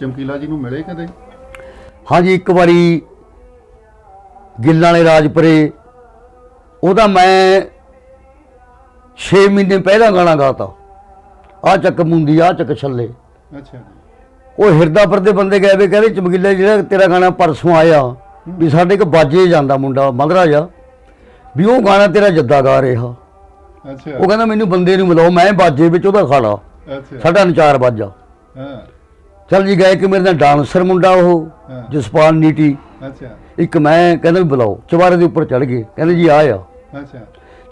ਚਮਕੀਲਾ ਜੀ ਨੂੰ ਮਿਲੇ ਕਦੇ? ਹਾਂਜੀ ਇੱਕ ਵਾਰੀ ਗਿੱਲਾਂ ਵਾਲੇ ਰਾਜਪੁਰੇ ਉਹਦਾ ਮੈਂ 6 ਮਹੀਨੇ ਪਹਿਲਾਂ ਗਾਣਾ ਗਾਤਾ। ਆ ਚੱਕ ਮੁੰਦੀ ਆ ਚੱਕ ਛੱਲੇ। ਅੱਛਾ ਉਹ ਹਿਰਦਾਪੁਰ ਦੇ ਬੰਦੇ ਗਏ ਵੇ ਕਹਿੰਦੇ ਚਮਕੀਲੇ ਜਿਹੜਾ ਤੇਰਾ ਗਾਣਾ ਪਰਸੋਂ ਆਇਆ ਵੀ ਸਾਡੇ ਇੱਕ ਬਾਜੇ ਜਾਂਦਾ ਮੁੰਡਾ ਮਧਰਾ ਜਾ ਵੀ ਉਹ ਗਾਣਾ ਤੇਰਾ ਜੱਦਾ ਗਾ ਰਿਹਾ। ਅੱਛਾ। ਉਹ ਕਹਿੰਦਾ ਮੈਨੂੰ ਬੰਦੇ ਨੂੰ ਮਿਲਾਓ ਮੈਂ ਬਾਜੇ ਵਿੱਚ ਉਹਦਾ ਖਾੜਾ ਅੱਛਾ। ਸਾਡਾ ਨਚਾਰ ਬਾਜਾ। ਹਾਂ। ਚੱਲ ਜੀ ਗਏ ਕਿ ਮੇਰੇ ਨਾਲ ਡਾਂਸਰ ਮੁੰਡਾ ਉਹ ਹਾਂ। ਜਸਪਾਲ ਨੀਟੀ। ਅੱਛਾ। ਇੱਕ ਮੈਂ ਕਹਿੰਦਾ ਵੀ ਬੁਲਾਓ ਚਵਾਰੇ ਦੇ ਉੱਪਰ ਚੜ ਗਏ ਕਹਿੰਦੇ ਜੀ ਆ ਆ। ਅੱਛਾ।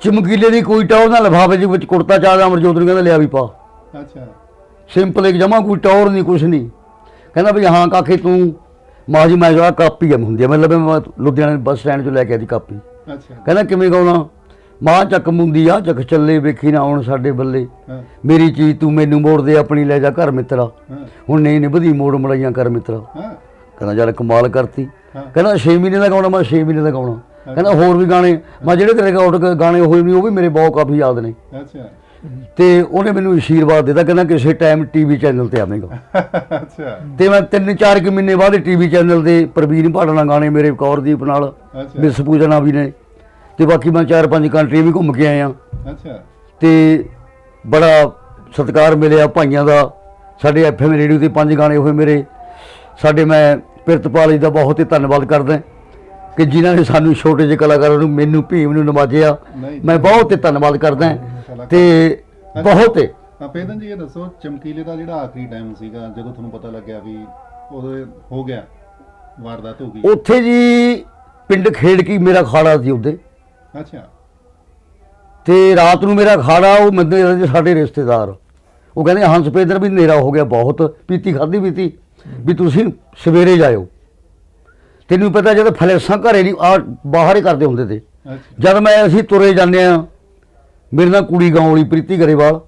ਚਮਕੀਲੇ ਦੀ ਕੋਈ ਟੌਰ ਨਾਲ ਲਿਫਾਫੇ ਦੇ ਵਿੱਚ ਕੁੜਤਾ ਚਾਦਰਾ ਅਮਰਜੋਤ ਨੂੰ ਕਹਿੰਦਾ ਲਿਆ ਵੀ ਪਾ। ਅੱਛਾ। ਸਿੰਪਲ ਇੱਕ ਜਮਾ ਕੋਈ ਟੌਰ ਨਹੀਂ ਕੁਛ ਨਹੀਂ। ਕਹਿੰਦਾ ਵੀ ਹਾਂ ਕਾਕੇ ਤੂੰ ਮਾਂ ਜੀ ਮੈਂ ਜਵਾ ਕਾਪੀ ਆ ਹੁੰਦੀ ਆ। ਮਤਲਬ ਮੈਂ ਲੁਧਿਆਣੇ ਬੱਸ ਸਟੈਂਡ ਤੋਂ ਲੈ ਕੇ ਆਦੀ ਕਾਪੀ। ਅੱਛਾ। ਕਹਿੰਦਾ ਕਿਵੇਂ ਗਾਉਣਾ? ਮਾਂ ਚੱਕ ਮੁੰਦੀ ਆ ਚੱਕ ਚੱਲੇ ਵੇਖੀ ਨਾ ਆਉਣ ਸਾਡੇ ਬੱਲੇ। ਮੇਰੀ ਚੀਜ਼ ਤੂੰ ਮੈਨੂੰ ਮੋੜ ਦੇ ਆਪਣੀ ਲੈ ਜਾ ਘਰ ਮਿੱਤਰਾ। ਹੁਣ ਨਹੀਂ ਨਿਭਦੀ ਮੋੜ ਮੜਾਈਆਂ ਕਰ ਮਿੱਤਰਾ। ਕਹਿੰਦਾ ਯਾਰ ਕਮਾਲ ਕਰਤੀ। ਕਹਿੰਦਾ 6 ਮਹੀਨੇ ਦਾ ਗਾਉਣਾ ਮੈਂ 6 ਮਹੀਨੇ ਦਾ ਗਾਉਣਾ ਕਹਿੰਦਾ ਹੋਰ ਵੀ ਗਾਣੇ ਮੈਂ ਜਿਹੜੇ ਤੇਰੇ ਰਿਕਾਰਡ ਗਾਣੇ ਹੋਏ ਨਹੀਂ ਉਹ ਵੀ ਮੇਰੇ ਬਹੁਤ ਕਾਫੀ ਯਾਦ ਨੇ। ਅੱਛਾ ਤੇ ਉਹਨੇ ਮੈਨੂੰ ਅਸ਼ੀਰਵਾਦ ਦਿੱਤਾ ਕਹਿੰਦਾ ਕਿਸੇ ਟਾਈਮ ਟੀਵੀ ਚੈਨਲ ਤੇ ਆਵੇਂਗਾ। ਅੱਛਾ ਤੇ ਮੈਂ ਤਿੰਨ ਚਾਰ ਕੁ ਮਹੀਨੇ ਬਾਅਦ ਟੀਵੀ ਚੈਨਲ ਤੇ ਪ੍ਰਵੀਨ ਭਾਟਣਾ ਗਾਣੇ ਮੇਰੇ ਕੌਰਦੀਪ ਨਾਲ ਮਿਸ ਪੂਜਨਾ ਵੀ ਨੇ। ਤੇ ਬਾਕੀ ਮੈਂ ਚਾਰ ਪੰਜ ਕੰਟਰੀ ਵੀ ਘੁੰਮ ਕੇ ਆਇਆ। ਅੱਛਾ। ਤੇ ਬੜਾ ਸਤਿਕਾਰ ਮਿਲਿਆ ਭਾਈਆਂ ਦਾ। ਸਾਡੇ ਐਫਐਮ ਰੇਡੀਓ ਤੇ ਪੰਜ ਗਾਣੇ ਹੋਏ ਮੇਰੇ। ਸਾਡੇ ਮੈਂ ਪਿਰਤਪਾਲ ਜੀ ਦਾ ਬਹੁਤ ਹੀ ਧੰਨਵਾਦ ਕਰਦਾ ਕਿ ਜਿਨ੍ਹਾਂ ਨੇ ਸਾਨੂੰ ਛੋਟੇ ਜਿਹੇ ਕਲਾਕਾਰਾਂ ਨੂੰ ਮੈਨੂੰ ਭੀਮ ਨੂੰ ਨਵਾਜਿਆ। ਮੈਂ ਬਹੁਤ ਹੀ ਧੰਨਵਾਦ ਕਰਦਾ। ਤੇ ਬਹੁਤ ਹੀ ਪੇਦਨ ਜੀ ਇਹ ਦੱਸੋ ਚਮਕੀਲੇ ਦਾ ਜਿਹੜਾ ਆਖਰੀ ਟਾਈਮ ਸੀਗਾ ਜਦੋਂ ਤੁਹਾਨੂੰ ਪਤਾ ਲੱਗਿਆ ਵੀ ਉਹਦੇ ਹੋ ਗਿਆ ਵਾਰਦਾਤ ਹੋ ਗਈ। ਉੱਥੇ ਜੀ ਪਿੰਡ ਖੇੜ ਕੀ ਮੇਰਾ ਖਾੜਾ ਸੀ ਉੱਤੇ ਅੱਛਾ। ਤੇ ਰਾਤ ਨੂੰ ਮੇਰਾ ਖਾੜਾ ਉਹ ਮੰਦੇ ਸਾਡੇ ਰਿਸ਼ਤੇਦਾਰ। ਉਹ ਕਹਿੰਦੇ ਹੰਸ ਪੇਦਰ ਵੀ ਹਨੇਰਾ ਹੋ ਗਿਆ ਬਹੁਤ ਪੀਤੀ ਖਾਦੀ ਪੀਤੀ। ਵੀ ਤੁਸੀਂ ਸਵੇਰੇ ਜਾਇਓ। ਤੈਨੂੰ ਪਤਾ ਜਦੋਂ ਫਲੈਸਾਂ ਘਰੇ ਨਹੀਂ ਆ ਬਾਹਰ ਹੀ ਕਰਦੇ ਹੁੰਦੇ ਤੇ। ਜਦ ਮੈਂ ਅਸੀਂ ਤੁਰੇ ਜਾਂਦੇ ਆ ਮੇਰੇ ਨਾਲ ਕੁੜੀ ਗਾਉਣ ਵਾਲੀ ਪ੍ਰੀਤੀ ਗਰੇਵਾਲ।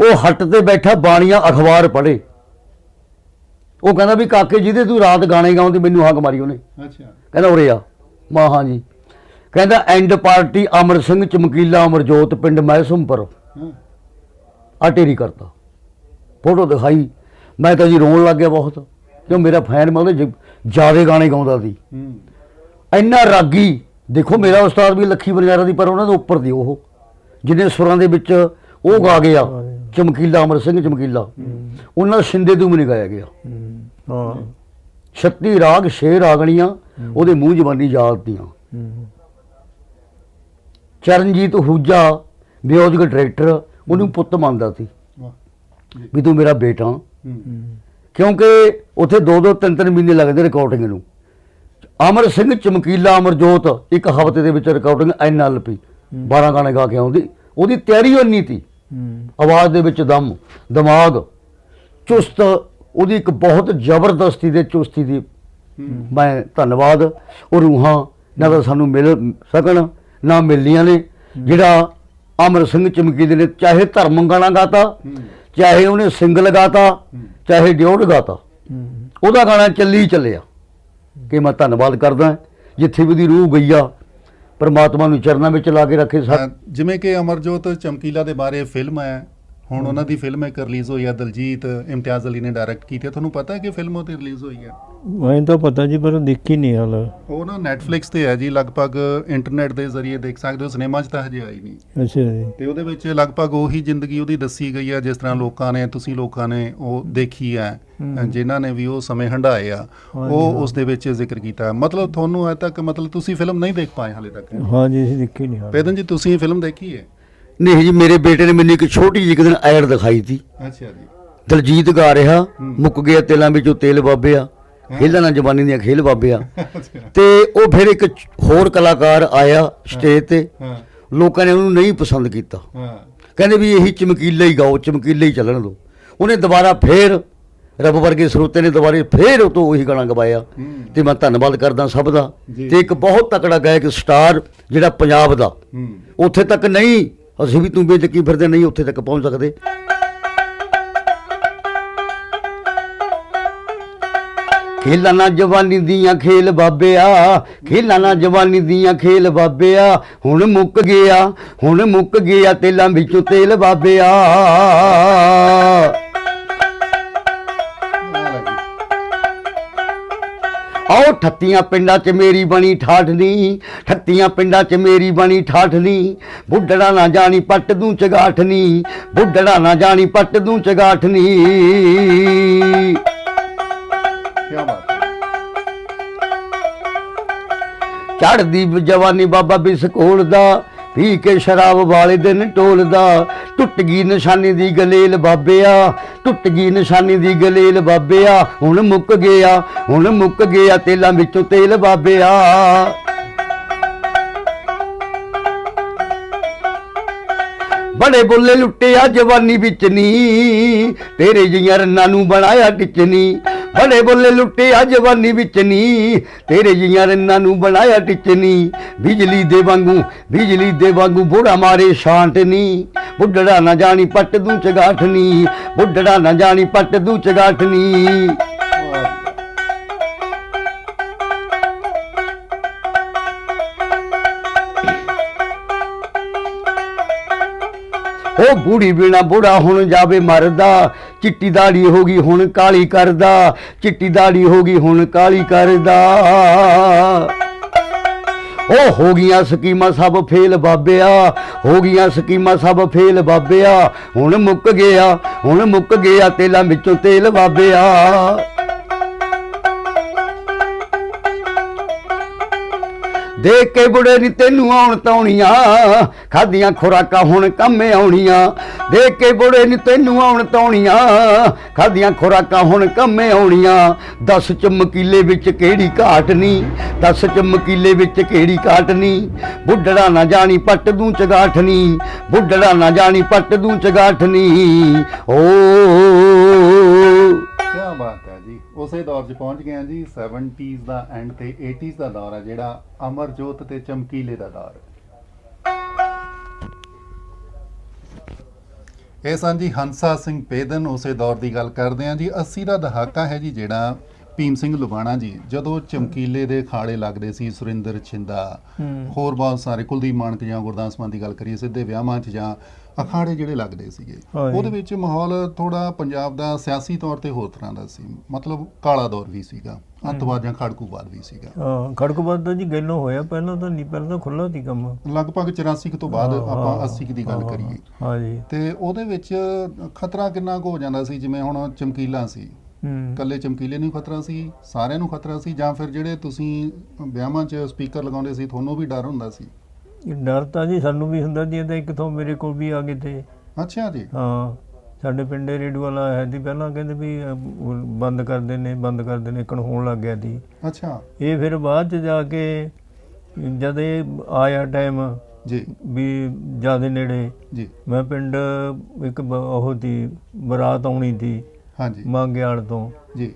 ਉਹ ਹੱਟ ਤੇ ਬੈਠਾ ਬਾਣੀਆਂ ਅਖਬਾਰ ਪੜ੍ਹੇ। ਉਹ ਕਹਿੰਦਾ ਵੀ ਕਾਕੇ ਜਿਹਦੇ ਤੂੰ ਰਾਤ ਗਾਣੇ ਗਾਉਂਦੀ ਮੈਨੂੰ ਹੱਕ ਮਾਰੀ ਉਹਨੇ। ਅੱਛਾ। ਕਹਿੰਦਾ ਉਰੇ ਆ। ਮਾਂ ਹਾਂ ਜੀ। ਕਹਿੰਦਾ ਐਂਡ ਪਾਰਟੀ ਅਮਰ ਸਿੰਘ ਚਮਕੀਲਾ ਅਮਰਜੋਤ ਪਿੰਡ ਮਹਿਸਮਪੁਰ ਹਾਂ। ਆ ਟੇਰੀ ਕਰਤਾ। ਫੋਟੋ ਦਿਖਾਈ। ਮੈਂ ਤਾਂ ਜੀ ਰੋਣ ਲੱਗ ਗਿਆ ਬਹੁਤ। ਕਿਉਂ ਮੇਰਾ ਫੈਨ ਮੈਂ ਉਹਦੇ ਜਿਆਦੇ ਗਾਣੇ ਗਾਉਂਦਾ ਸੀ। ਹੂੰ। ਇੰਨਾ ਰਾਗੀ। ਦੇਖੋ ਮੇਰਾ ਉਸਤਾਦ ਵੀ ਲੱਖੀ ਬਨਜਾਰਾ ਦੀ ਪਰ ਉਹਨਾਂ ਦੇ ਉੱਪਰ ਦੀ ਉਹ। ਜਿਹਨੇ ਸੁਰਾਂ ਦੇ ਵਿੱਚ ਉਹ ਗਾ ਗਿਆ। ਚਮਕੀਲਾ ਅਮਰ ਸਿੰਘ ਚਮਕੀਲਾ। ਉਹਨਾਂ ਦਾ ਸ਼ਿੰਦੇ ਤੋਂ ਵੀ ਨਹੀਂ ਗਾਇਆ ਗਿਆ। ਹਾਂ। 36 ਰਾਗ ਛੇ ਰਾਗਣੀਆਂ। ਉਹਦੇ ਮੂੰਹ ਜ਼ਬਾਨੀ ਯਾਦ ਦੀਆਂ। ਚਰਨਜੀਤ ਹੂਜਾ ਮਿਊਜ਼ਿਕ ਡਾਇਰੈਕਟਰ ਉਹਨੂੰ ਪੁੱਤ ਮੰਨਦਾ ਸੀ। ਵੀ ਤੂੰ ਮੇਰਾ ਬੇਟਾ। ਕਿਉਂਕਿ ਉੱਥੇ ਦੋ ਦੋ ਤਿੰਨ ਤਿੰਨ ਮਹੀਨੇ ਲੱਗਦੇ ਰਿਕਾਰਡਿੰਗ ਨੂੰ। ਅਮਰ ਸਿੰਘ ਚਮਕੀਲਾ ਅਮਰਜੋਤ ਇੱਕ ਹਫ਼ਤੇ ਦੇ ਵਿੱਚ ਰਿਕਾਰਡਿੰਗ ਐਨਐਲਪੀ 12 ਗਾਣੇ ਗਾ ਕੇ ਆਉਂਦੀ। ਉਹਦੀ ਤਿਆਰੀ ਉਨੀ ਤੀ ਆਵਾਜ਼ ਦੇ ਵਿੱਚ ਦਮ ਦਿਮਾਗ ਚੁਸਤ ਉਹਦੀ ਇੱਕ ਬਹੁਤ ਜ਼ਬਰਦਸਤੀ ਦੇ ਚੁਸਤੀ ਦੀ ਮੈਂ ਧੰਨਵਾਦ। ਉਹ ਰੂਹਾਂ ਨਾ ਤਾਂ ਸਾਨੂੰ ਮਿਲ ਸਕਣ। ਨਾ ਮਿਲਦੀਆਂ ਨੇ। ਜਿਹੜਾ ਅਮਰ ਸਿੰਘ ਚਮਕੀਲੇ ਨੇ ਚਾਹੇ ਧਰਮ ਗਾਣਾ ਗਾਤਾ ਚਾਹੇ ਉਹਨੇ ਸਿੰਗਲ ਗਾਤਾ ਚਾਹੇ ਡਿਓਡ ਗਾਤਾ। ਉਹਦਾ ਗਾਣਾ ਚੱਲੀ ਚੱਲਿਆ। ਕਿ ਮੈਂ ਧੰਨਵਾਦ ਕਰਦਾ ਜਿੱਥੇ ਵੀ ਉਹਦੀ ਰੂਹ ਗਈ ਆ ਪਰਮਾਤਮਾ ਨੂੰ ਚਰਨਾਂ ਵਿੱਚ ਲਾ ਕੇ ਰੱਖੇ ਸਾ ਅਹ ਜਿਵੇਂ ਕਿ ਅਮਰਜੋਤ ਚਮਕੀਲਾ ਦੇ ਬਾਰੇ ਫਿਲਮ ਹੈ ਹੁਣ ਉਹਨਾਂ ਦੀ ਫਿਲਮ ਇੱਕ ਰਿਲੀਜ਼ ਹੋਈ ਹੈ ਦਲਜੀਤ ਇਮਤਿਆਜ਼ ਅਲੀ ਨੇ ਡਾਇਰੈਕਟ ਕੀਤੀ ਹੈ ਤੁਹਾਨੂੰ ਪਤਾ ਹੈ ਕਿ ਫਿਲਮ ਉਹ ਤੇ ਰਿਲੀਜ਼ ਹੋਈ ਹੈ ਮੈਨੂੰ ਤਾਂ ਪਤਾ ਜੀ ਪਰ ਦੇਖੀ ਨਹੀਂ ਹਾਲ। ਉਹ ਨਾ Netflix ਤੇ ਹੈ ਜੀ ਲਗਭਗ ਇੰਟਰਨੈਟ ਦੇ ਜ਼ਰੀਏ ਦੇਖ ਸਕਦੇ ਹੋ ਸਿਨੇਮਾ 'ਚ ਤਾਂ ਹਜੇ ਆਈ ਨਹੀਂ। ਅੱਛਾ ਜੀ। ਤੇ ਉਹਦੇ ਵਿੱਚ ਲਗਭਗ ਉਹੀ ਜ਼ਿੰਦਗੀ ਉਹਦੀ ਦੱਸੀ ਗਈ ਹੈ ਜਿਸ ਤਰ੍ਹਾਂ ਲੋਕਾਂ ਨੇ ਤੁਸੀਂ ਲੋਕਾਂ ਨੇ ਉਹ ਦੇਖੀ ਹੈ ਜਿਨ੍ਹਾਂ ਨੇ ਵੀ ਉਹ ਸਮੇਂ ਹੰਢਾਏ ਆ ਉਹ ਉਸ ਦੇ ਵਿੱਚ ਜ਼ਿਕਰ ਕੀਤਾ ਹੈ। ਮਤਲਬ ਤੁਹਾਨੂੰ ਅਜੇ ਤੱਕ ਮਤਲਬ ਤੁਸੀਂ ਫਿਲਮ ਨਹੀਂ ਦੇਖ ਪਾਏ ਹਾਲੇ ਤੱਕ। ਹਾਂ ਜੀ ਅਸੀਂ ਦੇਖੀ ਨਹੀਂ ਹਾਲ। ਪੇਦਨ ਜੀ ਤੁਸੀਂ ਫਿਲਮ ਦੇਖੀ ਹੈ? ਨਹੀਂ ਜੀ ਮੇਰੇ ਬੇਟੇ ਨੇ ਮੈਨੂੰ ਇੱਕ ਛੋਟੀ ਜਿਹੀ ਇੱਕ ਦਿਨ ਐਡ ਦਿਖਾਈ ਸੀ। ਅੱਛਾ ਜੀ। ਦਲਜੀਤ ਗਾ ਰਿਹਾ ਮੁੱਕ ਗਿਆ ਤੇਲਾਂ ਵਿੱਚੋਂ ਤੇਲ ਬਾਬਿਆ। ਖੇਲਾਂ ਨਾਲ ਜਵਾਨੀ ਦੀਆਂ ਖੇਲ ਬਾਬਿਆ ਅੱਛਾ ਤੇ ਉਹ ਫਿਰ ਇੱਕ ਹੋਰ ਕਲਾਕਾਰ ਆਇਆ ਸਟੇਜ ਤੇ। ਲੋਕਾਂ ਨੇ ਉਹਨੂੰ ਨਹੀਂ ਪਸੰਦ ਕੀਤਾ। ਕਹਿੰਦੇ ਵੀ ਇਹੀ ਚਮਕੀਲਾ ਹੀ ਗਾਓ ਚਮਕੀਲਾ ਹੀ ਚੱਲਣ ਦਿਓ ਉਹਨੇ ਦੁਬਾਰਾ ਫੇਰ ਰੱਬ ਵਰਗੇ ਸਰੋਤੇ ਨੇ ਦੁਬਾਰੇ ਫੇਰ ਉਹ ਤੋਂ ਉਹੀ ਗਾਣਾ ਗਵਾਇਆ। ਤੇ ਮੈਂ ਧੰਨਵਾਦ ਕਰਦਾ ਸਭ ਦਾ। ਤੇ ਇੱਕ ਬਹੁਤ ਤਕੜਾ ਗਾਇਕ ਸਟਾਰ ਜਿਹੜਾ ਪੰਜਾਬ ਦਾ ਉੱਥੇ ਤੱਕ ਨਹੀਂ ਅਸੀਂ ਵੀ ਤੂੰ ਬੇਦਕੀ ਫਿਰਦੇ ਨਹੀਂ ਉੱਥੇ ਤੱਕ ਪਹੁੰਚ ਸਕਦੇ। ਖੇਲਾਂ ਨਾ ਜਵਾਨੀ ਦੀਆਂ ਖੇਲ ਬਾਬਿਆ ਖੇਲਾਂ ਨਾ ਜਵਾਨੀ ਦੀਆਂ ਖੇਲ ਬਾਬਿਆ। ਹੁਣ ਮੁੱਕ ਗਿਆ, ਹੁਣ ਮੁੱਕ ਗਿਆ ਤੇਲਾਂ ਵਿੱਚੋਂ ਤੇਲ ਬਾਬਿਆ। ਆਓ ਠੱਤੀਆਂ ਪਿੰਡਾਂ 'ਚ ਮੇਰੀ ਬਣੀ ਠਾਠਨੀ ਠੱਤੀਆਂ ਪਿੰਡਾਂ 'ਚ ਮੇਰੀ ਬਣੀ ਠਾਠਨੀ ਬੁੱਢੜਾ ਨਾ ਜਾਣੀ ਪੱਟ ਦੂੰ ਚਗਾਠਨੀ ਬੁੱਢੜਾ ਨਾ ਜਾਣੀ ਪੱਟ ਦੂੰ ਚਗਾਠਨੀ ਚੜਦੀ ਜਵਾਨੀ ਬਾਬਾ ਬਿਸਕੋਲ ਦਾ, ਪੀ ਕੇ ਸ਼ਰਾਬ ਵਾਲੇ ਦਿਨ ਟੋਲਦਾ ਟੁੱਟ ਗਈ ਨਿਸ਼ਾਨੀ ਦੀ ਗਲੇਲ ਬਾਬਿਆ, ਟੁੱਟ ਗਈ ਨਿਸ਼ਾਨੀ ਦੀ ਗਲੇਲ ਬਾਬਿਆ। ਹੁਣ ਮੁੱਕ ਗਿਆ, ਹੁਣ ਮੁੱਕ ਗਿਆ ਤੇਲਾਂ ਵਿੱਚੋਂ ਤੇਲ ਬਾਬਿਆ। ਬੜੇ ਬੁੱਲੇ ਲੁੱਟਿਆ ਜਵਾਨੀ ਵਿੱਚ ਨੀ, ਤੇਰੇ ਜੀਆਂ ਰੰਨਾਂ ਨੂੰ ਬਣਾਇਆ ਟਿਚਨੀ ਭਲੇ ਬੋਲੇ ਲੁੱਟਿਆ ਜਵਾਨੀ ਵਿੱਚ ਨੀ। ਤੇਰੇ ਜੀਆਂ ਰੰਨਾਂ ਨੂੰ ਬਣਾਇਆ ਟਿਚਨੀ ਬਿਜਲੀ ਦੇ ਵਾਂਗੂ, ਬਿਜਲੀ ਦੇ ਵਾਂਗੂ ਬੁੜਾ ਮਾਰੇ ਸ਼ਾਂਟ ਨੀ। ਬੁੱਢੜਾ ਨਾ ਜਾਣੀ ਪੱਟ ਦੂ ਚਗਾਠ ਨੀ। ਬੁੱਢੜਾ ਨਾ ਜਾਣੀ ਪੱਟ ਦੂ ਚਗਾਠ ਨੀ। ਉਹ ਬੂੜੀ ਬਿਨਾ ਬੁੜਾ ਹੁਣ ਜਾਵੇ ਮਰਦਾ। ਚਿੱਟੀ ਦਾੜੀ ਹੋ ਗਈ ਹੁਣ ਕਾਲੀ ਕਰਦਾ। ਚਿੱਟੀ ਦਾੜੀ ਹੋ ਗਈ ਹੁਣ ਕਾਲੀ ਕਰਦਾ। ਉਹ ਹੋ ਗਈਆਂ ਸਕੀਮਾਂ ਸਭ ਫੇਲ ਬਾਬਿਆ। ਹੋ ਗਈਆਂ ਸਕੀਮਾਂ ਸਭ ਫੇਲ ਬਾਬਿਆ। ਹੁਣ ਮੁੱਕ ਗਿਆ, ਹੁਣ ਮੁੱਕ ਗਿਆ ਤੇਲਾ ਵਿੱਚੋਂ ਤੇਲ ਬਾਬਿਆ। ਦੇਖ ਕੇ ਬੁੜੇ ਨੀ ਤੈਨੂੰ ਆਉਣ ਤੌਣੀਆਂ ਖਾਦੀਆਂ ਖੁਰਾਕਾਂ ਹੁਣ ਕੰਮੇ ਆਉਣੀਆਂ। ਦੇਖ ਕੇ ਬੁੜੇ ਨੀ ਤੈਨੂੰ ਆਉਣ ਤੌਣੀਆਂ ਖਾਦੀਆਂ ਖੁਰਾਕਾਂ ਹੁਣ ਕੰਮੇ ਆਉਣੀਆਂ। ਦਸ ਚਮਕੀਲੇ ਵਿੱਚ ਕਿਹੜੀ ਘਾਟ ਨਹੀਂ ਦਸ ਚਮਕੀਲੇ ਵਿੱਚ ਕਿਹੜੀ ਘਾਟ ਨਹੀਂ ਬੁੱਢੜਾ ਨਾ ਜਾਣੀ ਪੱਟ ਦੂੰ ਚਗਾਠ ਨਹੀਂ ਬੁੱਢੜਾ ਨਾ ਜਾਣੀ ਪੱਟ ਦੂੰ ਚਗਾਠ ਨਹੀਂ ਓ ਕੀ ਬਾਤ ਹੈ ਜੀ। ਉਸੇ ਦੌਰ 'ਚ ਪਹੁੰਚ ਗਏ ਹਾਂ ਜੀ। 70s ਦਾ ਐਂਡ ਤੇ 80s ਦਾ ਦੌਰ ਹੈ ਜਿਹੜਾ ਅਮਰਜੋਤ ਤੇ ਚਮਕੀਲੇ ਦਾ ਦੌਰ ਇਹ ਸਨ ਜੀ ਹੰਸਾ ਸਿੰਘ ਪੇਦਨ, ਉਸੇ ਦੌਰ ਦੀ ਗੱਲ ਕਰਦੇ ਹਾਂ ਜੀ। 80 ਦਾ ਦਹਾਕਾ ਹੈ ਜੀ ਜਿਹੜਾ ਭੀਮ ਸਿੰਘ ਲੁਬਾਣਾ ਜੀ ਜਦੋਂ ਚਮਕੀਲੇ ਦੇ ਖਾੜੇ ਲੱਗਦੇ ਸੀ ਸੁਰਿੰਦਰ ਛਿੰਦਾ ਹੋਰ ਬਹੁਤ ਸਾਰੇ ਕੁਲਦੀਪ ਮਾਨਕ ਜਾਂ ਗੁਰਦਾਸ ਮਾਨ ਦੀ ਗੱਲ ਕਰੀਏ ਸਿੱਧੇ ਵਿਆਹਾਂ 'ਚ ਜਾਂ ਅਖਾੜੇ ਜਿਹੜੇ ਲੱਗਦੇ ਸੀਗੇ। ਉਹਦੇ ਵਿੱਚ ਮਾਹੌਲ ਥੋੜਾ ਪੰਜਾਬ ਦਾ ਸਿਆਸੀ ਤੌਰ ਤੇ ਹੋਰ ਤਰ੍ਹਾਂ ਦਾ ਸੀ ਮਤਲਬ ਕਾਲਾ ਦੌਰ ਵੀ ਸੀਗਾ ਅੱਤਵਾਦ ਜਾਂ ਖੜਕੂਵਾਦ ਵੀ ਸੀਗਾ। ਹਾਂ ਖੜਕਬਾਦ ਦਾ ਜੀ ਗੱਲੋਂ ਹੋਇਆ ਪਹਿਲਾਂ ਤਾਂ ਨਹੀਂ ਪਹਿਲਾਂ ਤਾਂ ਖੁੱਲਾ ਸੀ ਕੰਮ। ਲਗਭਗ 84 ਕੁ ਤੋਂ ਬਾਅਦ ਆਪਾਂ ਹਾਂ, 80 ਕੁ ਦੀ ਗੱਲ ਕਰੀਏ। ਹਾਂ ਜੀ। ਤੇ ਉਹਦੇ ਵਿੱਚ ਖਤਰਾ ਕਿੰਨਾ ਕੁ ਹੋ ਜਾਂਦਾ ਸੀ ਜਿਵੇਂ ਹੁਣ ਚਮਕੀਲਾ ਸੀ ਕੱਲੇ ਚਮਕੀਲੇ ਨੂੰ ਖਤਰਾ ਸੀ ਸਾਰਿਆਂ ਨੂੰ ਖਤਰਾ ਸੀ ਜਾਂ ਫਿਰ ਜਿਹੜੇ ਤੁਸੀਂ ਵਿਆਹਾਂ 'ਚ ਸਪੀਕਰ ਲਗਾਉਂਦੇ ਸੀ ਤੁਹਾਨੂੰ ਵੀ ਡਰ ਹੁੰਦਾ ਸੀ? ਡਰ ਤਾਂ ਜੀ ਸਾਨੂੰ ਵੀ ਹੁੰਦਾ ਜੀ ਇਹ ਤਾਂ ਇੱਕ ਤੋਂ ਮੇਰੇ ਕੋਲ ਵੀ ਆ ਗਏ ਤੇ। ਅੱਛਾ ਜੀ। ਹਾਂ ਸਾਡੇ ਪਿੰਡੇ ਰੇਡੀਓ ਵਾਲਾ ਹੈ ਜੀ ਪਹਿਲਾਂ ਕਹਿੰਦੇ ਵੀ ਅਹ, ਬੰਦ ਕਰਦੇ ਨੇ ਬੰਦ ਕਰਦੇ ਨੇ ਇੱਕਣ ਹੋਣ ਲੱਗ ਗਿਆ ਸੀ। ਅੱਛਾ। ਇਹ ਫਿਰ ਬਾਅਦ ਚ ਜਾ ਕੇ ਜਦ ਇਹ ਆਇਆ ਟਾਈਮ ਜੀ। ਵੀ ਜਿਆਦੇ ਨੇੜੇ ਜੀ। ਮੈਂ ਪਿੰਡ ਇੱਕ ਬ- ਉਹ ਦੀ ਬਰਾਤ ਆਉਣੀ ਸੀ। ਹਾਂਜੀ। ਮੰਗਿਆਲ ਤੋਂ। ਜੀ।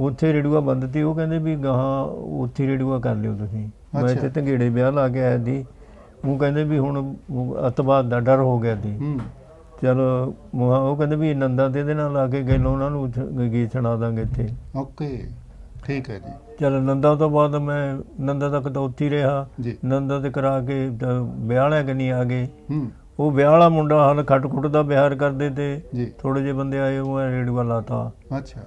ਉੱਥੇ ਰੇਡੂਆ ਬੰਦ ਉਹ ਕਹਿੰਦੇ ਵੀ ਗਾਹਾਂ ਉੱਥੇ ਰੇਡੂਆ ਕਰ ਲਿਓ ਤੁਸੀਂ। ਮੈਂ। ਇੱਥੇ ਤੰਗੇੜੇ ਵਿਆਹ ਲਾ ਕੇ ਆਇਆ ਸੀ। ਉਹ ਕਹਿੰਦੇ ਵੀ ਹੁਣ ਅਤਵਾਦ ਦਾ ਡਰ ਹੋ ਗਿਆ ਹੂੰ। ਚਲੋ ਉਹ ਕਹਿੰਦੇ ਵੀ ਨੰਦਾ ਤੇ ਇਹਦੇ ਨਾਲ ਲਾ ਕੇ ਗਏ ਉਹਨਾਂ ਨੂੰ ਗੀਤ ਸੁਣਾ ਦਾਂਗੇ ਇੱਥੇ। ਓਕੇ। ਠੀਕ ਹੈ ਜੀ। ਚਲ ਨੰਦਾ ਤੋਂ ਬਾਅਦ ਮੈਂ ਨੰਦਾ ਤੱਕ ਤਾਂ ਉੱਥੇ ਰਿਹਾ। ਨੰਦਾ ਤੇ ਕਰਾ ਕੇ ਵਿਆਹ ਵਾਲਿਆਂ ਕਨੀ ਆ ਗਏ। ਹੂੰ। ਉਹ ਵਿਆਹ ਵਾਲਾ ਮੁੰਡਾ ਹਾਲ ਖੱਟ ਖੁੱਟ ਦਾ ਵਿਹਾਰ ਕਰਦੇ ਤੇ ਜੀ। ਥੋੜੇ ਜਿਹੇ ਬੰਦੇ ਆਏ ਉਹ ਮੈਂ ਰੇਡੂਆ ਲਾਤਾ। ਅੱਛਾ।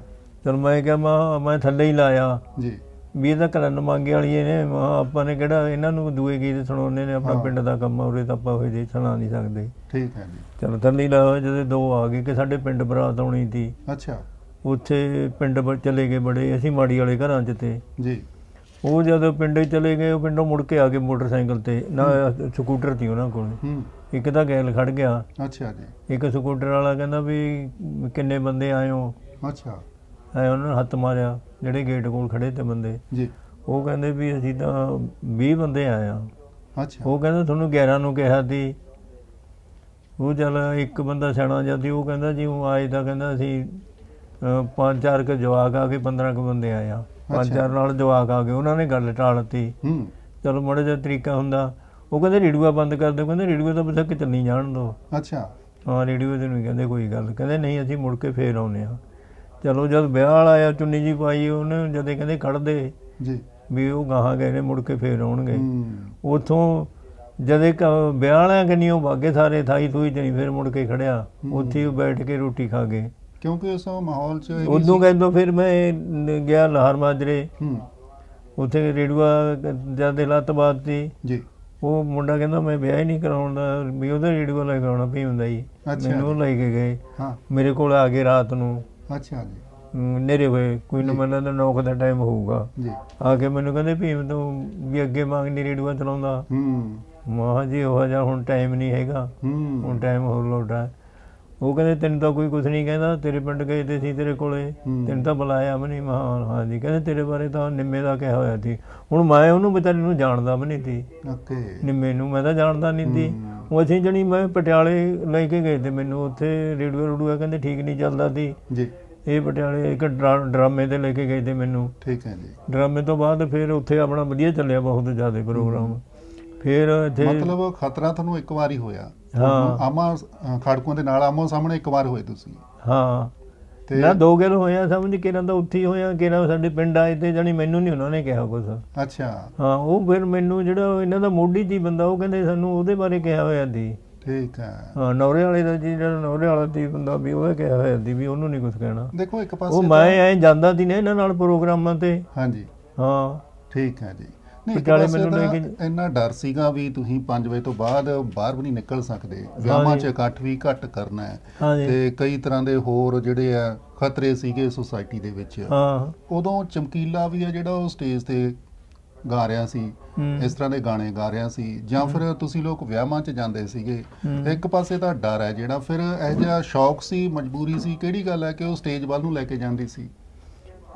ਚਲ ਮੈਂ ਕਿਹਾ ਮੈਂ ਮੈਂ ਥੱਲੇ ਹੀ ਲਾਇਆ। ਜੀ। ਵੀ ਇਹਦਾ ਕਰਨ ਮੰਗੇ ਵਾਲੀਏ ਨੇ ਆਪਾਂ ਨੇ ਕਿਹੜਾ ਇਹਨਾਂ ਨੂੰ ਦੂਏ ਗੀਤ ਸੁਣਾਉਣੇ ਨੇ ਆਪਣਾ। ਪਿੰਡ ਦਾ ਕੰਮ ਉਰੇ ਤਾਂ ਆਪਾਂ ਹੋਏ ਜੇ ਸੁਣਾ ਨਹੀਂ ਸਕਦੇ। ਠੀਕ ਹੈ ਜੀ। ਚਲ ਥੱਲੇ ਹੀ ਲਾਇਆ ਜਦੋਂ ਦੋ ਆ ਗਏ ਕਿ ਸਾਡੇ ਪਿੰਡ ਬਰਾਤ ਆਉਣੀ ਸੀ। ਅੱਛਾ। ਉੱਥੇ ਪਿੰਡ ਚਲੇ ਗਏ ਬੜੇ ਅਸੀਂ ਮਾੜੀ ਵਾਲੇ ਘਰਾਂ 'ਚ ਤੇ। ਜੀ। ਉਹ ਜਦੋਂ ਪਿੰਡੇ ਚਲੇ ਗਏ ਉਹ ਪਿੰਡੋਂ ਮੁੜ ਕੇ ਆ ਗਏ ਮੋਟਰਸਾਈਕਲ ਤੇ ਨਾ ਸਕੂਟਰ ਸੀ ਉਹਨਾਂ ਕੋਲ। ਹੂੰ। ਇੱਕ ਤਾਂ ਗੈਲ ਖੜ ਗਿਆ। ਅੱਛਾ ਜੀ। ਇੱਕ ਸਕੂਟਰ ਵਾਲਾ ਕਹਿੰਦਾ ਵੀ ਕਿੰਨੇ ਬੰਦੇ ਆਏ ਹੋ? ਅੱਛਾ। ਐ ਉਹਨਾਂ ਨੇ ਹੱਥ ਮਾਰਿਆ ਜਿਹੜੇ ਗੇਟ ਕੋਲ ਖੜੇ ਤੇ ਬੰਦੇ। ਜੀ। ਉਹ ਕਹਿੰਦੇ ਵੀ ਅਸੀਂ ਤਾਂ 20 ਬੰਦੇ ਆਏ ਆ ਅੱਛਾ। ਉਹ ਕਹਿੰਦਾ ਤੁਹਾਨੂੰ 11 ਨੂੰ ਕਿਹਾ ਸੀ। ਉਹ ਚੱਲ ਇੱਕ ਬੰਦਾ ਸਿਆਣਾ ਜਾਂਦੀ ਉਹ ਕਹਿੰਦਾ ਜੀ ਉਹ ਆਏ ਤਾਂ ਕਹਿੰਦਾ ਅਸੀਂ ਪੰਜ ਚਾਰ ਕੁ ਜਵਾਕ ਆ ਗਏ 15 ਕੁ ਬੰਦੇ ਆਏ ਆ ਪੰਜ। ਚਾਰ ਨਾਲ ਜਵਾਕ ਆ ਗਏ ਉਹਨਾਂ ਨੇ ਗੱਲ ਟਾਲਤੀ ਹੂੰ। ਚਲੋ ਮੜਾ ਜਿਹਾ ਤਰੀਕਾ ਹੁੰਦਾ। ਉਹ ਕਹਿੰਦੇ ਰੇਡੀਓ ਬੰਦ ਕਰ ਦਿਓ ਕਹਿੰਦੇ ਰੇਡੀਓ ਤਾਂ ਬਸ ਕਿ ਚੱਲੀ ਜਾਣ ਦੋ ਅੱਛਾ। ਹਾਂ ਰੇਡੀਓ ਤੇ ਨਹੀਂ ਕਹਿੰਦੇ ਕੋਈ ਗੱਲ। ਕਹਿੰਦੇ ਨਹੀਂ ਅਸੀਂ ਮੁੜ ਕੇ ਫੇਰ ਆਉਨੇ ਆ ਚਲੋ ਜਦ ਵਿਆਹ ਵਾਲਾ ਆਇਆ ਚੁੰਨੀ ਜੀ ਪਾਈ ਉਹਨੇ ਜਦੇ ਕਹਿੰਦੇ ਕੱਢਦੇ ਜੀ। ਵੀ ਉਹ ਗਾਹਾਂ ਗਏ ਨੇ ਮੁੜ ਕੇ ਫੇਰ ਆਉਣਗੇ। ਉਥੋਂ ਜਦੇ ਵਿਆਹ ਵਾਲਿਆਂ ਕਨੀ ਉਹ ਬਾਗੇ ਸਾਰੇ ਥਾਈ ਥੂਈ ਨਹੀਂ ਫਿਰ ਮੁੜ ਕੇ ਖੜਿਆ। ਉੱਥੇ ਉਹ ਬੈਠ ਕੇ ਰੋਟੀ ਖਾ ਗਏ। ਕਿਉਂਕਿ ਉਸ ਮਾਹੌਲ 'ਚ ਉਦੋਂ ਸੀ- ਕਹਿੰਦੋਂ ਫਿਰ ਮੈਂ ਗਿਆ ਲਾਹਰ ਮਾਜਰੇ। ਹੂੰ। ਉੱਥੇ ਰੇਡੂਆ ਜਦ ਦੇ ਲੱਤ ਬਾਤੀ ਜੀ। ਉਹ ਮੁੰਡਾ ਕਹਿੰਦਾ ਮੈਂ ਵਿਆਹ ਹੀ ਨਹੀਂ ਕਰਾਉਣਾ ਵੀ ਉਹਦਾ ਰੇਡੂਆ ਲੈ ਕੇ ਆਉਣਾ ਪਈ ਹੁੰਦਾ ਜੀ। ਮੈਨੂੰ ਲੈ ਕੇ ਗਏ। ਹਾਂ। ਮੇਰੇ ਕੋਲ ਆ ਕੇ ਰਾਤ ਨੂੰ। ਅੱਛਾ ਜੀ। ਨੇਰੇ ਹੋਏ। ਕੋਈ ਨਾ ਮੈਨੂੰ ਤਾਂ 9 ਦਾ ਟਾਈਮ ਹੋਊਗਾ। ਜੀ। ਆ ਕੇ ਮੈਨੂੰ ਕਹਿੰਦੇ ਭੀਮ ਤੂੰ ਵੀ ਅੱਗੇ ਮੰਗਨੀ ਰੇਡੂਆ ਚਲਾਉਂਦਾ। ਹੂੰ। ਮਾਂ ਜੀ ਉਹ ਜਿਹਾ ਹੁਣ ਟਾਈਮ ਨਹੀਂ ਹੈਗਾ। ਹੂੰ। ਹੁਣ ਟਾਈਮ ਹੋਰ ਲੋਟਾ ਉਹ ਕਹਿੰਦੇ ਤੈਨੂੰ ਤਾਂ ਕੋਈ ਕੁਝ ਨਹੀਂ ਕਹਿੰਦਾ ਤੇਰੇ ਪਿੰਡ ਗਏ ਤੇ ਸੀ ਤੇਰੇ ਕੋਲੇ। ਤੈਨੂੰ ਤਾਂ ਬੁਲਾਇਆ ਵੀ ਨਹੀਂ। ਮਹਾਂ ਹਾਂ ਜੀ। ਕਹਿੰਦੇ ਤੇਰੇ ਬਾਰੇ ਤਾਂ ਨਿੰਮੇ ਦਾ ਕਿਹਾ ਹੋਇਆ ਸੀ। ਹੁਣ ਮੈਂ ਉਹਨੂੰ ਵਿਚਾਰੇ ਨੂੰ ਜਾਣਦਾ ਵੀ ਨਹੀਂ ਸੀ। ਓਕੇ। ਨਿੰਮੇ ਨੂੰ ਮੈਂ ਤਾਂ ਜਾਣਦਾ ਨਹੀਂ ਸੀ। ਉਹ ਅਸੀਂ ਜਣੀ ਮੈਂ ਪਟਿਆਲੇ ਲੈ ਕੇ ਗਏ ਤੇ ਮੈਨੂੰ ਉੱਥੇ ਰੇਡੂਆ ਰੂਡੂਆ ਕਹਿੰਦੇ ਠੀਕ ਨਹੀਂ ਚੱਲਦਾ ਸੀ। ਜੀ। ਇਹ ਪਟਿਆਲੇ ਇੱਕ ਡਰਾ- ਡਰਾਮੇ ਤੇ ਲੈ ਕੇ ਗਏ ਤੇ ਮੈਨੂੰ। ਠੀਕ ਹੈ ਜੀ। ਡਰਾਮੇ ਤੋਂ ਬਾਅਦ ਫਿਰ ਉੱਥੇ ਆਪਣਾ ਵਧੀਆ ਚੱਲਿਆ ਬਹੁਤ ਜ਼ਿਆਦਾ ਪ੍ਰੋਗਰਾਮ। ਫਿਰ ਇੱਥੇ ਮਤਲਬ ਖਤਰਾ ਤੁਹਾਨੂੰ ਇੱਕ ਵਾਰ ਹੀ ਹੋਇਆ। ਆਮਾ ਖੜਕੂਆਂ ਦੇ ਨਾਲ ਆਮੋ ਸਾਹਮਣੇ ਇੱਕ ਵਾਰ ਹੋਏ ਤੁਸੀਂ। ਹਾਂ। ਤੇ ਨਾ ਦੋ ਗੱਲ ਹੋਇਆ ਸਮਝ ਕਿਰਾਂ ਤਾਂ ਉੱਥੇ ਹੀ ਹੋਇਆ ਕਿਰਾਂ ਸਾਡੇ ਪਿੰਡ ਆਏ ਤੇ ਜਾਨੀ ਮੈਨੂੰ ਨਹੀਂ ਉਹਨਾਂ ਨੇ ਕਿਹਾ ਕੁਝ ਅੱਛਾ। ਹਾਂ ਉਹ ਫਿਰ ਮੈਨੂੰ ਜਿਹੜਾ ਇਹਨਾਂ ਦਾ ਮੋਢੀ ਸੀ ਬੰਦਾ ਉਹ ਕਹਿੰਦੇ ਸਾਨੂੰ ਉਹਦੇ ਬਾਰੇ ਕਿਹਾ ਹੋਇਆ ਸੀ। ਠੀਕ ਹੈ। ਹਾਂ ਨੌਰੇ ਵਾਲੇ ਦਾ ਜੀ ਜਿਹੜਾ ਨੌਰੇ ਵਾਲਾ ਸੀ ਬੰਦਾ ਵੀ ਉਹ ਕਿਹਾ ਹੋਇਆ ਸੀ ਵੀ ਉਹਨੂੰ ਨਹੀਂ ਕੁਝ ਕਹਿਣਾ। ਦੇਖੋ ਇੱਕ ਉਹ ਪਾਸੇ ਮੈਂ ਐ ਜਾਂਦਾ ਸੀ ਨਾ ਇਹਨਾਂ ਨਾਲ ਪ੍ਰੋਗਰਾਮਾਂ ਤੇ। ਹਾਂਜੀ। ਹਾਂ। ਠੀਕ ਹੈ ਜੀ। ਪਟਿਆਲੇ ਮੈਨੂੰ ਲੈ ਕੇ- ਇੰਨਾ ਡਰ ਸੀਗਾ ਵੀ ਤੁਸੀਂ 5 ਵਜੇ ਤੋਂ ਬਾਅਦ ਬਾਹਰ ਵੀ ਨਹੀਂ ਨਿਕਲ ਸਕਦੇ। ਵਿਆਹਾਂ 'ਚ। ਇਕੱਠ ਵੀ ਘੱਟ ਕਰਨਾ ਹੈ। ਤੇ ਕਈ ਤਰ੍ਹਾਂ ਦੇ ਹੋਰ ਜਿਹੜੇ ਆ ਖਤਰੇ ਸੀਗੇ ਸੁਸਾਇਟੀ ਦੇ ਵਿੱਚ। ਹਾਂ। ਉਦੋਂ ਚਮਕੀਲਾ ਵੀ ਆ ਜਿਹੜਾ ਉਹ ਸਟੇਜ ਤੇ ਗਾ ਰਿਹਾ ਸੀ। ਇਸ ਤਰ੍ਹਾਂ ਦੇ ਗਾਣੇ ਗਾ ਰਿਹਾ ਸੀ। ਜਾਂ ਫਿਰ ਤੁਸੀਂ ਲੋਕ ਵਿਆਹਾਂ 'ਚ ਜਾਂਦੇ ਸੀਗੇ। ਇੱਕ ਪਾਸੇ ਤਾਂ ਡਰ ਹੈ ਜਿਹੜਾ। ਫਿਰ ਇਹ ਜਿਹਾ ਸ਼ੌਕ ਸੀ ਮਜਬੂਰੀ ਸੀ ਕਿਹੜੀ ਗੱਲ ਹੈ ਕਿ ਉਹ ਸਟੇਜ ਵੱਲ ਨੂੰ ਲੈ ਕੇ ਜਾਂਦੀ ਸੀ?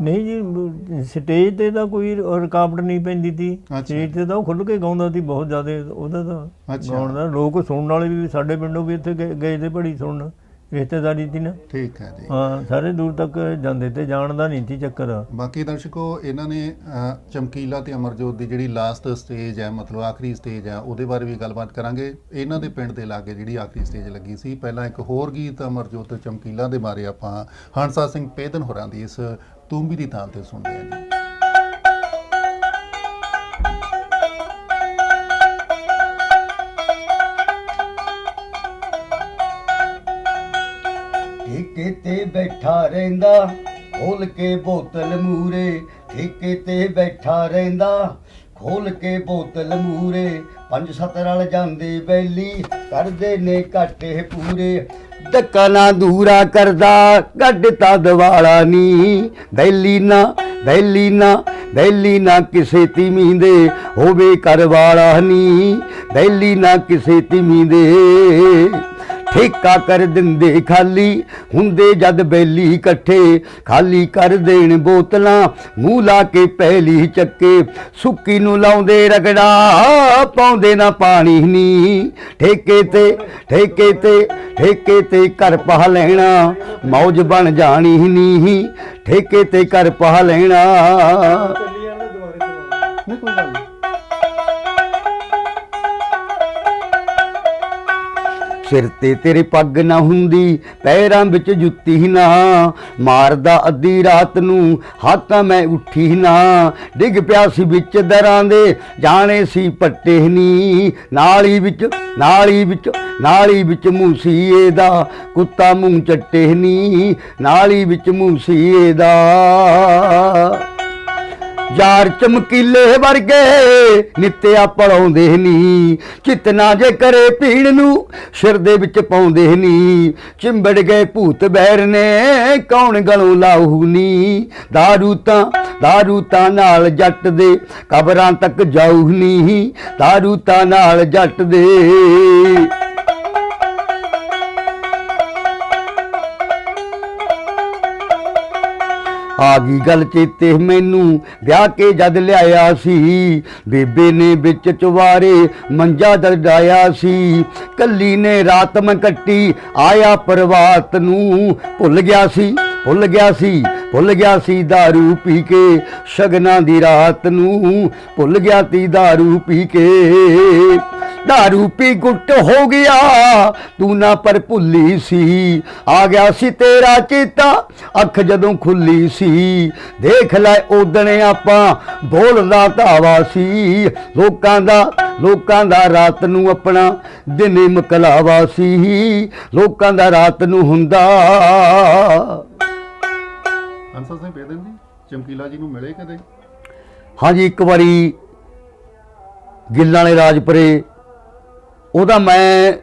ਨਹੀਂ ਜੀ ਸਟੇਜ ਤੇ ਤਾਂ ਕੋਈ ਰੁਕਾਵਟ ਨਹੀਂ ਪੈਂਦੀ ਸੀ। ਸਟੇਜ ਤੇ ਤਾਂ ਉਹ ਖੁੱਲ ਕੇ ਗਾਉਂਦਾ ਸੀ ਬਹੁਤ ਜ਼ਿਆਦਾ ਉਹਦਾ ਤਾਂ। ਗਾਉਣ ਦਾ ਲੋਕ ਸੁਣਨ ਵਾਲੇ ਵੀ ਸਾਡੇ ਪਿੰਡੋਂ ਵੀ ਇੱਥੇ ਗਏ- ਤੇ ਬੜੀ ਸੁਣਨ ਰਿਸ਼ਤੇਦਾਰੀ ਸੀ ਨਾ। ਠੀਕ ਹੈ ਜੀ। ਹਾਂ ਸਾਰੇ ਦੂਰ ਤੱਕ ਜਾਂਦੇ ਤੇ ਜਾਣ ਦਾ ਨਹੀਂ ਸੀ ਚੱਕਰ। ਬਾਕੀ ਦਰਸ਼ਕੋ ਇਹਨਾਂ ਨੇ ਚਮਕੀਲਾ ਤੇ ਅਮਰਜੋਤ ਦੀ ਜਿਹੜੀ ਲਾਸਟ ਸਟੇਜ ਹੈ ਮਤਲਬ ਆਖਰੀ ਸਟੇਜ ਹੈ ਉਹਦੇ ਬਾਰੇ ਵੀ ਗੱਲਬਾਤ ਕਰਾਂਗੇ। ਇਹਨਾਂ ਦੇ ਪਿੰਡ ਦੇ ਲਾਗੇ ਜਿਹੜੀ ਆਖਰੀ ਸਟੇਜ ਲੱਗੀ ਸੀ ਪਹਿਲਾਂ ਇੱਕ ਹੋਰ ਗੀਤ ਅਮਰਜੋਤ ਚਮਕੀਲਾ ਦੇ ਬਾਰੇ ਆਪਾਂ ਹੰਸਾ ਸਿੰਘ ਪੇਦਨ ਹੋਰਾਂ ਦੀ ਇਸ ਤੂੰਬੀ ਦੀ ਤਾਲ ਤੇ ਸੁਣਦੇ ਹਾਂ ਜੀ। ਠੇਕੇ ਤੇ ਬੈਠਾ ਰਹਿੰਦਾ, ਖੋਲ ਕੇ ਬੋਤਲ ਮੂਰੇ ਠੇਕੇ ਤੇ ਬੈਠਾ ਰਹਿੰਦਾ, ਖੋਲ ਕੇ ਬੋਤਲ ਮੂਰੇ ਪੰਜ ਸੱਤ ਰਲ ਜਾਂਦੇ ਬੈਲੀ ਕਰਦੇ ਨੇ ਘਾਟੇ ਪੂਰੇ। ਧੱਕਾ ਨਾ ਦੂਰਾ ਕਰਦਾ ਗੱਡ ਤਾਂ ਦਵਾਲਾ ਨੀ। ਬੈਲੀ ਨਾ ਬੈਲੀ ਨਾ ਬੈਲੀ ਨਾ ਕਿਸੇ ਤੀਮੀ ਦੇ ਹੋਵੇ ਕਰ ਵਾਲਾ ਨੀ। ਬੈਲੀ ਨਾ ਕਿਸੇ ਤੀਮੀ ਦੇ ਠੇਕਾ ਕਰ ਦਿੰਦੇ ਖਾਲੀ ਹੁੰਦੇ ਜਦ ਬੈਲੀ ਇਕੱਠੇ ਖਾਲੀ ਕਰ ਦੇਣ ਬੋਤਲਾਂ ਮੂੰਹ ਲਾ ਕੇ ਪਹਿਲੀ ਚੱਕੇ ਸੁੱਕੀ ਨੂੰ ਲਾਉਂਦੇ ਰਗੜਾ ਪਾਉਂਦੇ ਨਾ ਪਾਣੀ ਨੀ। ਠੇਕੇ ਤੇ ਠੇਕੇ ਤੇ ਠੇਕੇ ਤੇ ਘਰ ਪਾ ਲੈਣਾ ਮੌਜ ਬਣ ਜਾਣੀ ਨੀ। ਠੇਕੇ ਤੇ ਘਰ ਪਾ ਲੈਣਾ। ਨਹੀਂ ਕੋਈ ਸਿਰ ਤੇ ਤੇਰੇ ਪੱਗ ਨਾ ਹੁੰਦੀ, ਪੈਰਾਂ ਵਿੱਚ ਜੁੱਤੀ ਨਾ। ਮਾਰਦਾ ਅੱਧੀ ਰਾਤ ਨੂੰ, ਹਾਤਾਂ ਮੈਂ ਉੱਠੀ ਨਾ। ਡਿੱਗ ਪਿਆ ਸੀ ਵਿੱਚ ਦਰਾਂ ਦੇ, ਜਾਣੇ ਸੀ ਪੱਟੇ ਨੀ। ਨਾਲੀ ਵਿੱਚ ਨਾਲੀ ਵਿੱਚ ਨਾਲੀ ਵਿੱਚ ਮੂਸੀਏ ਦਾ ਕੁੱਤਾ ਮੂੰਹ ਚੱਟੇ ਨੀ। ਨਾਲੀ ਵਿੱਚ ਮੂਸੀਏ ਦਾ ਯਾਰ ਚਮਕੀਲੇ ਵਰਗੇ ਨਿੱਤਿਆ ਪੜਾਉਂਦੇ ਨੀ ਚਿਤਨਾ ਜੇ ਕਰੇ ਪੀਣ ਨੂੰ ਸਿਰ ਦੇ ਵਿੱਚ ਪਾਉਂਦੇ ਨੀ ਚਿੰਬੜ ਗਏ ਭੂਤ ਬੈਰ ਨੇ ਕੌਣ ਗਲੋਂ ਲਾਹੂ ਨੀ दारू ਤਾਂ दारू ਤਾਂ ਨਾਲ ਜੱਟ ਦੇ ਕਬਰਾਂ ਤੱਕ ਜਾਊ ਨੀ दारू ਤਾਂ ਨਾਲ ਜੱਟ ਦੇ ਆ ਗਈ ਗੱਲ ਚੇਤੇ ਮੈਨੂੰ ਵਿਆਹ ਕੇ ਜਦ ਲਿਆਇਆ ਸੀ ਬੇਬੇ ਨੇ ਵਿੱਚ ਚਵਾਰੇ ਮੰਜਾ ਦਰਡਾਇਆ ਸੀ ਕੱਲੀ ਨੇ ਰਾਤ ਮੈਂ ਕੱਟੀ ਆਇਆ ਪ੍ਰਵਾਤ ਨੂੰ ਭੁੱਲ ਗਿਆ ਸੀ ਭੁੱਲ ਗਿਆ ਸੀ ਭੁੱਲ ਗਿਆ ਸੀ दारू ਪੀ ਕੇ ਸ਼ਗਨਾਂ ਦੀ ਰਾਤ ਨੂੰ ਭੁੱਲ ਗਿਆ ਤੀ दारू ਪੀ ਕੇ दारू ਪੀ ਗੁੱਟ ਹੋ ਗਿਆ ਤੂੰ ਨਾ ਪਰ ਭੁੱਲੀ ਸੀ ਆ ਗਿਆ ਸੀ ਤੇਰਾ ਚੇਤਾ ਅੱਖ ਜਦੋਂ ਖੁੱਲੀ ਸੀ ਦੇਖ ਲੈ ਉਦਣੇ ਆਪਾਂ ਬੋਲਦਾ ਧਾਵਾ ਸੀ ਲੋਕਾਂ ਦਾ ਲੋਕਾਂ ਦਾ ਰਾਤ ਨੂੰ ਆਪਣਾ ਦਿਨੇ ਮਕਲਾਵਾ ਸੀ ਲੋਕਾਂ ਦਾ ਰਾਤ ਨੂੰ ਹੁੰਦਾ ਹੰਸਾ ਸਿੰਘ ਪੇਦਨ ਜੀ ਚਮਕੀਲਾ ਜੀ ਨੂੰ ਮਿਲੇ ਕਦੇ? ਹਾਂਜੀ ਇੱਕ ਵਾਰੀ ਗਿੱਲਾਂ ਵਾਲੇ ਰਾਜਪੁਰੇ ਉਹਦਾ ਮੈਂ